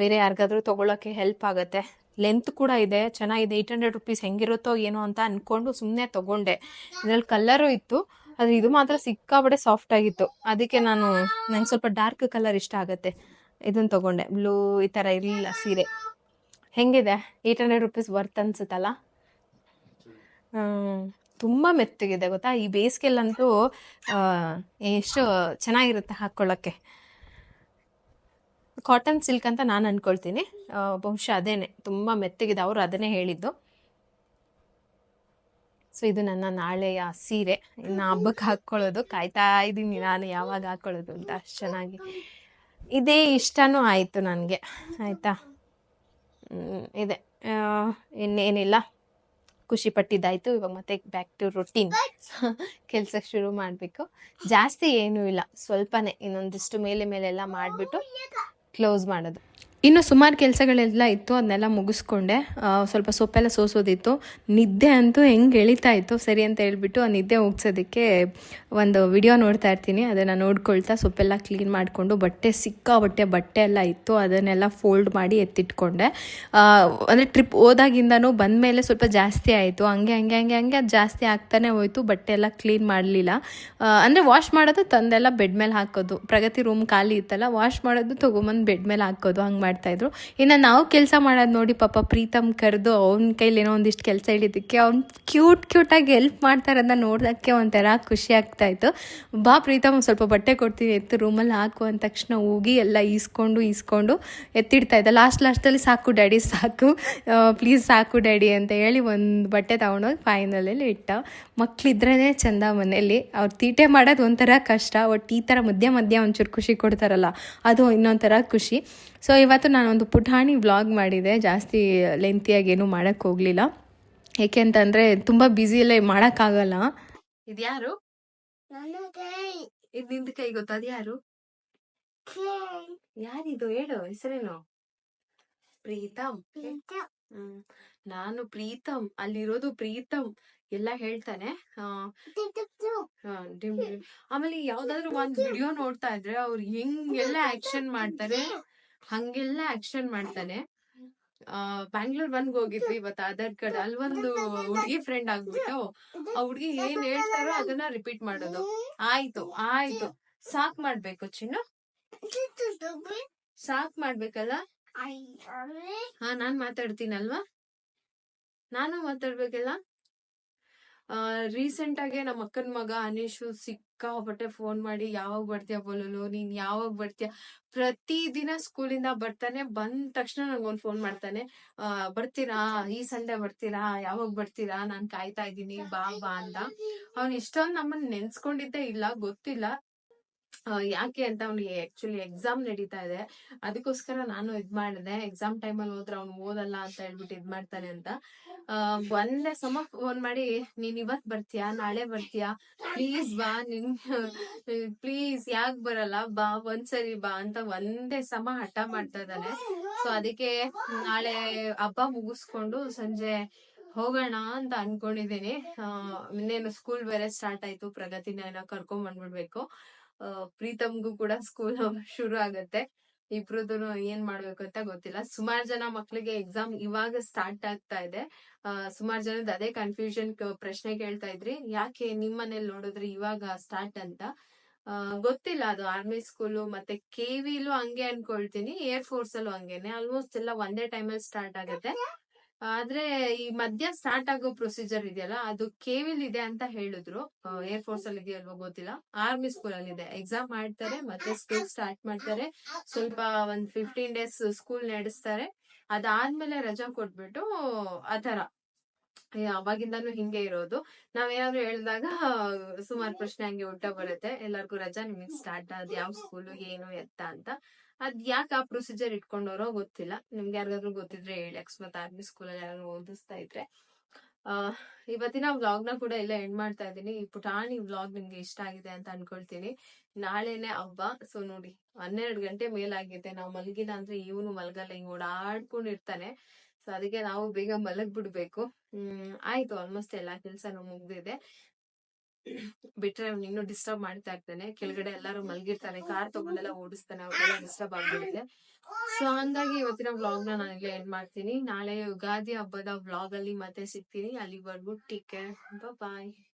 ಬೇರೆ ಯಾರಿಗಾದ್ರೂ ತೊಗೊಳಕ್ಕೆ ಹೆಲ್ಪ್ ಆಗುತ್ತೆ. ಲೆಂತ್ ಕೂಡ ಇದೆ, ಚೆನ್ನಾಗಿದೆ. ಏಯ್ಟ್ ಹಂಡ್ರೆಡ್ ರುಪೀಸ್ ಹೆಂಗಿರುತ್ತೋ ಏನೋ ಅಂತ ಅಂದ್ಕೊಂಡು ಸುಮ್ಮನೆ ತೊಗೊಂಡೆ. ಇದರಲ್ಲಿ ಕಲ್ಲರು ಇತ್ತು. ಆದರೆ ಇದು ಮಾತ್ರ ಸಿಕ್ಕಾಬಡೆ ಸಾಫ್ಟ್ ಆಗಿತ್ತು. ಅದಕ್ಕೆ ನಾನು ನಂಗೆ ಸ್ವಲ್ಪ ಡಾರ್ಕ್ ಕಲರ್ ಇಷ್ಟ ಆಗುತ್ತೆ. ಇದನ್ನು ತಗೊಂಡೆ. ಬ್ಲೂ ಈ ಥರ ಇರಲಿಲ್ಲ ಸೀರೆ. ಹೆಂಗಿದೆ? ಏಯ್ಟ್ ಹಂಡ್ರೆಡ್ ರುಪೀಸ್ ವರ್ತ್ ಅನ್ಸುತ್ತಲ್ಲ. ತುಂಬ ಮೆತ್ತಗಿದೆ ಗೊತ್ತಾ? ಈ ಬೇಸಿಗೆಲ್ಲಂತೂ ಎಷ್ಟು ಚೆನ್ನಾಗಿರುತ್ತೆ ಹಾಕ್ಕೊಳ್ಳೋಕ್ಕೆ ಕಾಟನ್ ಸಿಲ್ಕ್ ಅಂತ ನಾನು ಅಂದ್ಕೊಳ್ತೀನಿ ಬಹುಶಃ ಅದೇನೆ. ತುಂಬ ಮೆತ್ತಗಿದೆ. ಅವರು ಅದನ್ನೇ ಹೇಳಿದ್ದು. ಸೊ ಇದು ನನ್ನ ನಾಳೆಯ ಸೀರೆ. ಇನ್ನು ಹಬ್ಬಕ್ಕೆ ಹಾಕ್ಕೊಳ್ಳೋದು ಕಾಯ್ತಾ ಇದ್ದೀನಿ ನಾನು, ಯಾವಾಗ ಹಾಕ್ಕೊಳ್ಳೋದು ಅಂತ. ಅಷ್ಟು ಚೆನ್ನಾಗಿ ಇದೇ ಇಷ್ಟನೂ ಆಯಿತು ನನಗೆ. ಆಯಿತಾ? ಇದೆ. ಇನ್ನೇನಿಲ್ಲ. ಖುಷಿ ಪಟ್ಟಿದ್ದಾಯಿತು. ಇವಾಗ ಮತ್ತೆ ಬ್ಯಾಕ್ ಟು ರೊಟೀನ್ ಕೆಲಸ ಶುರು ಮಾಡಬೇಕು. ಜಾಸ್ತಿ ಏನೂ ಇಲ್ಲ. ಸ್ವಲ್ಪನೇ. ಇನ್ನೊಂದಿಷ್ಟು ಮೇಲೆ ಮೇಲೆಲ್ಲ ಮಾಡಿಬಿಟ್ಟು ಕ್ಲೋಸ್ ಮಾಡೋದು. ಇನ್ನು ಸುಮಾರು ಕೆಲಸಗಳೆಲ್ಲ ಇತ್ತು ಅದನ್ನೆಲ್ಲ ಮುಗಿಸ್ಕೊಂಡೆ. ಸ್ವಲ್ಪ ಸೊಪ್ಪೆಲ್ಲ ಸೋಸೋದಿತ್ತು. ನಿದ್ದೆ ಅಂತೂ ಹೆಂಗೆ ಎಳಿತಾ ಇತ್ತು, ಸರಿ ಅಂತ ಹೇಳ್ಬಿಟ್ಟು ಆ ನಿದ್ದೆ ಹೋಗ್ಸೋದಕ್ಕೆ ಒಂದು ವಿಡಿಯೋ ನೋಡ್ತಾ ಇರ್ತೀನಿ, ಅದನ್ನು ನೋಡ್ಕೊಳ್ತಾ ಸೊಪ್ಪೆಲ್ಲ ಕ್ಲೀನ್ ಮಾಡಿಕೊಂಡು ಬಟ್ಟೆ ಸಿಕ್ಕ ಬಟ್ಟೆ ಬಟ್ಟೆ ಎಲ್ಲ ಇತ್ತು, ಅದನ್ನೆಲ್ಲ ಫೋಲ್ಡ್ ಮಾಡಿ ಎತ್ತಿಟ್ಕೊಂಡೆ. ಅಂದರೆ ಟ್ರಿಪ್ ಹೋದಾಗಿಂದನೂ ಬಂದಮೇಲೆ ಸ್ವಲ್ಪ ಜಾಸ್ತಿ ಆಯಿತು. ಹಂಗೆ ಹಂಗೆ ಹಂಗೆ ಹಂಗೆ ಅದು ಜಾಸ್ತಿ ಆಗ್ತಾನೆ ಹೋಯಿತು, ಬಟ್ಟೆ ಎಲ್ಲ ಕ್ಲೀನ್ ಮಾಡಲಿಲ್ಲ. ಅಂದರೆ ವಾಶ್ ಮಾಡೋದು ತಂದೆಲ್ಲ ಬೆಡ್ ಮೇಲೆ ಹಾಕೋದು. ಪ್ರಗತಿ ರೂಮ್ ಖಾಲಿ ಇತ್ತಲ್ಲ, ವಾಶ್ ಮಾಡೋದು ತೊಗೊಂಬಂದು ಬೆಡ್ ಮೇಲೆ ಹಾಕೋದು, ಹಂಗೆ ಮಾಡ್ತಾಯಿದ್ರು. ಇನ್ನು ನಾವು ಕೆಲಸ ಮಾಡೋದು ನೋಡಿ ಪಾಪ ಪ್ರೀತಮ್ ಕರೆದು ಅವ್ನ ಏನೋ ಒಂದಿಷ್ಟು ಕೆಲಸ ಹಿಡಿದಕ್ಕೆ ಅವ್ನು ಕ್ಯೂಟ್ ಕ್ಯೂಟಾಗಿ ಹೆಲ್ಪ್ ಮಾಡ್ತಾರನ್ನ ನೋಡೋದಕ್ಕೆ ಒಂಥರ ಖುಷಿ ಆಗ್ತಾಯಿತ್ತು. ಬಾ ಪ್ರೀತಮ್ ಸ್ವಲ್ಪ ಬಟ್ಟೆ ಕೊಡ್ತೀನಿ, ಎತ್ತು, ರೂಮಲ್ಲಿ ಹಾಕು ಅಂದ ತಕ್ಷಣ ಹೋಗಿ ಎಲ್ಲ ಈಸ್ಕೊಂಡು ಈಸ್ಕೊಂಡು ಎತ್ತಿಡ್ತಾ ಇದ್ದ ಲಾಸ್ಟ್ ಲಾಸ್ಟಲ್ಲಿ ಸಾಕು ಡ್ಯಾಡಿ, ಸಾಕು ಪ್ಲೀಸ್ ಸಾಕು ಡ್ಯಾಡಿ ಅಂತ ಹೇಳಿ ಒಂದು ಬಟ್ಟೆ ತೊಗೊಂಡೋಗಿ ಫೈನಲಲ್ಲಿ ಇಟ್ಟ. ಮಕ್ಕಳಿದ್ರೇ ಚಂದ ಮನೆಯಲ್ಲಿ. ಅವ್ರು ತೀಟೆ ಮಾಡೋದು ಒಂಥರ ಕಷ್ಟ ಒಟ್ಟು ಈ ಥರ ಮಧ್ಯ ಮಧ್ಯ ಒಂಚೂರು ಖುಷಿ ಕೊಡ್ತಾರಲ್ಲ, ಅದು ಇನ್ನೊಂಥರ ಖುಷಿ. ಸೊ ಇವತ್ತು ನಾನೊಂದು ಪುಟಾಣಿ ವ್ಲಾಗ್ ಮಾಡಿದೆ. ಜಾಸ್ತಿ ಲೆಂತಿಯಾಗಿ ಏನೂ ಮಾಡೋಕ್ಕೆ ಹೋಗಲಿಲ್ಲ. ಏಕೆ ಅಂತಂದರೆ ತುಂಬ ಬ್ಯುಸಿಯಲ್ಲೇ ಮಾಡೋಕ್ಕಾಗಲ್ಲ. ಇದ್ಯಾರು ಇದು ನಿಂದ ಕೈ ಗೊತ್ತಾ? ಅದು ಯಾರು? ಯಾರಿದು? ಹೇಳು ಹೆಸರೇನು? ಪ್ರೀತಮ್. ನಾನು ಪ್ರೀತಮ್. ಅಲ್ಲಿರೋದು ಪ್ರೀತಮ್. ಎಲ್ಲ ಹೇಳ್ತಾನೆ. ಆಮೇಲೆ ಯಾವ್ದಾದ್ರು ಒಂದ್ ವಿಡಿಯೋ ನೋಡ್ತಾ ಇದ್ರೆ ಅವ್ರು ಹೆಂಗೆಲ್ಲ ಆಕ್ಷನ್ ಮಾಡ್ತಾರೆ. ಹಂಗೆಲ್ಲ ಆಕ್ಷನ್ ಮಾಡ್ತಾನೆ. ಆ ಬ್ಯಾಂಗ್ಳೂರ್ ಬಂದ್ ಹೋಗಿದ್ವಿ ಇವತ್ತು ಆಧಾರ್ ಕಾರ್ಡ್. ಅಲ್ವೊಂದು ಹುಡ್ಗಿ ಫ್ರೆಂಡ್ ಆಗ್ಬಿಟ್ಟು ಆ ಹುಡ್ಗಿ ಏನ್ ಹೇಳ್ತಾರೋ ಅದನ್ನ ರಿಪೀಟ್ ಮಾಡೋದು. ಆಯ್ತು ಆಯ್ತು. ಸಾಕ್ ಮಾಡ್ಬೇಕು ಚಿನ್ನು. ಸಾಕ್ ಮಾಡ್ಬೇಕಲ್ಲ? ಹಾ ನಾನ್ ಮಾತಾಡ್ತೀನಲ್ವಾ? ನಾನು ಮಾತಾಡ್ಬೇಕಲ್ಲ? ರೀಸೆಂಟ್ ಆಗಿ ನಮ್ಮ ಅಕ್ಕನ ಮಗ ಅನೀಶು ಸಿಕ್ಕಾಪಟ್ಟೆ ಫೋನ್ ಮಾಡಿ, ಯಾವಾಗ ಬರ್ತೀಯ ಬೋಲಲು, ನೀನ್ ಯಾವಾಗ ಬರ್ತೀಯ? ಪ್ರತಿ ದಿನ ಸ್ಕೂಲಿಂದ ಬರ್ತಾನೆ, ಬಂದ ತಕ್ಷಣ ನಂಗೊಂದ್ ಫೋನ್ ಮಾಡ್ತಾನೆ ಬರ್ತೀರಾ? ಈ ಸಂಡೆ ಬರ್ತೀರಾ? ಯಾವಾಗ ಬರ್ತೀರಾ? ನಾನ್ ಕಾಯ್ತಾ ಇದ್ದೀನಿ, ಬಾ ಬಾ ಅಂತ. ಅವ್ನ್ ಇಷ್ಟೊಂದು ನಮ್ಮನ್ನ ನೆನ್ಸ್ಕೊಂಡಿದ್ದೇ ಇಲ್ಲ, ಗೊತ್ತಿಲ್ಲ. ಯಾಕೆ ಅಂತ ಅವ್ನಿಗೆ ಆಕ್ಚುಲಿ ಎಕ್ಸಾಮ್ ನಡೀತಾ ಇದೆ. ಅದಕ್ಕೋಸ್ಕರ ನಾನು ಇದ್ ಮಾಡಿದೆ. ಎಕ್ಸಾಮ್ ಟೈಮಲ್ಲಿ ಹೋದ್ರೆ ಅವ್ನು ಓದಲ್ಲ ಅಂತ ಹೇಳ್ಬಿಟ್ಟು ಇದ್ ಮಾಡ್ತಾನೆ ಅಂತ. ಒಂದೇ ಸಮ ಫೋನ್ ಮಾಡಿ ನೀನ್ ಇವತ್ ಬರ್ತೀಯಾ? ನಾಳೆ ಬರ್ತೀಯಾ? ಪ್ಲೀಸ್ ಬಾ ನಿನ್ ಪ್ಲೀಸ್ ಯಾಕ್ ಬರಲ್ಲ? ಬಾ ಒಂದ್ಸರಿ ಬಾ ಅಂತ ಒಂದೇ ಸಮ ಹಠ ಮಾಡ್ತಾ ಇದ್ದಾನೆ. ಸೊ ಅದಕ್ಕೆ ನಾಳೆ ಹಬ್ಬ ಮುಗಿಸ್ಕೊಂಡು ಸಂಜೆ ಹೋಗೋಣ ಅಂತ ಅನ್ಕೊಂಡಿದೀನಿ ಆ, ಇನ್ನೇನು ಸ್ಕೂಲ್ ಬೇರೆ ಸ್ಟಾರ್ಟ್ ಆಯ್ತು. ಪ್ರಗತಿನ ಏನೋ ಕರ್ಕೊಂಡ್ ಬಂದ್ಬಿಡ್ಬೇಕು ಪ್ರೀತಮ್ಗೂ ಕೂಡ ಸ್ಕೂಲ್ (laughs) ಶುರು ಆಗತ್ತೆ. ಇಬ್ರದ್ದು ಏನ್ ಮಾಡ್ಬೇಕು ಅಂತ ಗೊತ್ತಿಲ್ಲ. ಸುಮಾರು ಜನ ಮಕ್ಳಿಗೆ ಎಕ್ಸಾಮ್ ಇವಾಗ ಸ್ಟಾರ್ಟ್ ಆಗ್ತಾ ಇದೆ. ಸುಮಾರು ಜನದ ಅದೇ ಕನ್ಫ್ಯೂಷನ್ ಪ್ರಶ್ನೆ ಕೇಳ್ತಾ ಇದ್ರಿ. ಯಾಕೆ ನಿಮ್ ಮನೇಲಿ ನೋಡಿದ್ರೆ ಇವಾಗ ಸ್ಟಾರ್ಟ್ ಅಂತ? ಗೊತ್ತಿಲ್ಲ ಅದು ಆರ್ಮಿ ಸ್ಕೂಲು ಮತ್ತೆ ಕೆವಿಲು ಹಂಗೆ ಅನ್ಕೊಳ್ತೀನಿ. ಏರ್ ಫೋರ್ಸ್ ಅಲ್ಲೂ ಹಂಗೇನೆ. ಆಲ್ಮೋಸ್ಟ್ ಎಲ್ಲ ಒಂದೇ ಟೈಮಲ್ಲಿ ಸ್ಟಾರ್ಟ್ ಆಗುತ್ತೆ. ಆದ್ರೆ ಈ ಮಧ್ಯ ಸ್ಟಾರ್ಟ್ ಆಗೋ ಪ್ರೊಸೀಜರ್ ಇದೆಯಲ್ಲ, ಅದು ಕೇವಿಲ್ ಇದೆ ಅಂತ ಹೇಳಿದ್ರು. ಏರ್ ಫೋರ್ಸ್ ಅಲ್ಲಿ ಇದೆಯಲ್ವೋ ಗೊತ್ತಿಲ್ಲ. ಆರ್ಮಿ ಸ್ಕೂಲ್ ಅಲ್ಲಿ ಇದೆ. ಎಕ್ಸಾಮ್ ಮಾಡ್ತಾರೆ, ಮತ್ತೆ ಸ್ಕೂಲ್ ಸ್ಟಾರ್ಟ್ ಮಾಡ್ತಾರೆ. ಸ್ವಲ್ಪ ಒಂದ್ ಫಿಫ್ಟೀನ್ ಡೇಸ್ ಸ್ಕೂಲ್ ನಡೆಸ್ತಾರೆ. ಅದಾದ್ಮೇಲೆ ರಜಾ ಕೊಟ್ಬಿಟ್ಟು ಆತರ ಅವಾಗಿಂದಾನು ಹಿಂಗೆ ಇರೋದು. ನಾವೇನಾದ್ರು ಹೇಳಿದಾಗ ಸುಮಾರು ಪ್ರಶ್ನೆ ಹಂಗೆ ಊಟ ಬರುತ್ತೆ. ಎಲ್ಲರಿಗೂ ರಜಾ ನಿಮಗ್ ಸ್ಟಾರ್ಟ್ ಆದ ಯಾವ ಸ್ಕೂಲು ಏನು, ಎತ್ತ ಅಂತ. ಅದ್ ಯಾಕೆ ಆ ಪ್ರೊಸೀಜರ್ ಇಟ್ಕೊಂಡವ್ರೋ ಗೊತ್ತಿಲ್ಲ. ನಿಮ್ಗೆ ಯಾರಿಗಾದ್ರೂ ಗೊತ್ತಿದ್ರೆ ಹೇಳಿ. ಅಕಸ್ಮಾತ್ ಆರ್ಮಿ ಸ್ಕೂಲಲ್ಲಿ ಯಾರು ಓದಿಸ್ತಾ ಇದ್ರೆ. ಇವತ್ತಿನ ವ್ಲಾಗ್ನ ಕೂಡ ಎಲ್ಲ ಎಂಡ್ ಮಾಡ್ತಾ ಇದ್ದೀನಿ. ಈ ಪುಟಾಣಿ ವ್ಲಾಗ್ ನಿಮ್ಗೆ ಇಷ್ಟ ಆಗಿದೆ ಅಂತ ಅನ್ಕೊಳ್ತೀನಿ. ನಾಳೆನೆ ಹಬ್ಬ. ಸೊ ನೋಡಿ, ಹನ್ನೆರಡು ಗಂಟೆ ಮೇಲಾಗಿದೆ. ನಾವು ಮಲಗಿಲ್ಲ ಅಂದ್ರೆ ಇವನು ಮಲಗಲ್ಲ. ಹಿಂಗ್ ಓಡಾಡ್ಕೊಂಡಿರ್ತಾನೆ. ಸೊ ಅದಕ್ಕೆ ನಾವು ಬೇಗ ಮಲಗ್ ಬಿಡ್ಬೇಕು ಹ್ಮ್, ಆಯ್ತು. ಆಲ್ಮೋಸ್ಟ್ ಎಲ್ಲಾ ಕೆಲ್ಸನೂ ಮುಗ್ದಿದೆ. ಬಿಟ್ರೆ ಅವ್ನು ಇನ್ನೂ ಡಿಸ್ಟರ್ಬ್ ಮಾಡ್ತಾ ಇರ್ತಾನೆ. ಕೆಳಗಡೆ ಎಲ್ಲಾರು ಮಲ್ಗಿರ್ತಾನೆ ಕಾರ್ ತಗೊಂಡೆಲ್ಲ ಓಡಿಸ್ತಾನೆ. ಅವ್ರೆಲ್ಲ ಡಿಸ್ಟರ್ಬ್ ಆಗ್ಬಿಟ್ಟಿದೆ ಸೊ ಹಂಗಾಗಿ ಇವತ್ತಿನ ವ್ಲಾಗ್ನ ನಾನು ಎಂಡ್ ಮಾಡ್ತೀನಿ. ನಾಳೆ ಯುಗಾದಿ ಹಬ್ಬದ ವ್ಲಾಗ್ ಅಲ್ಲಿ ಮತ್ತೆ ಸಿಗ್ತೀನಿ. ಅಲ್ಲಿವರೆಗೂ ಟೇಕ್ ಕೇರ್ ಬಾಯ್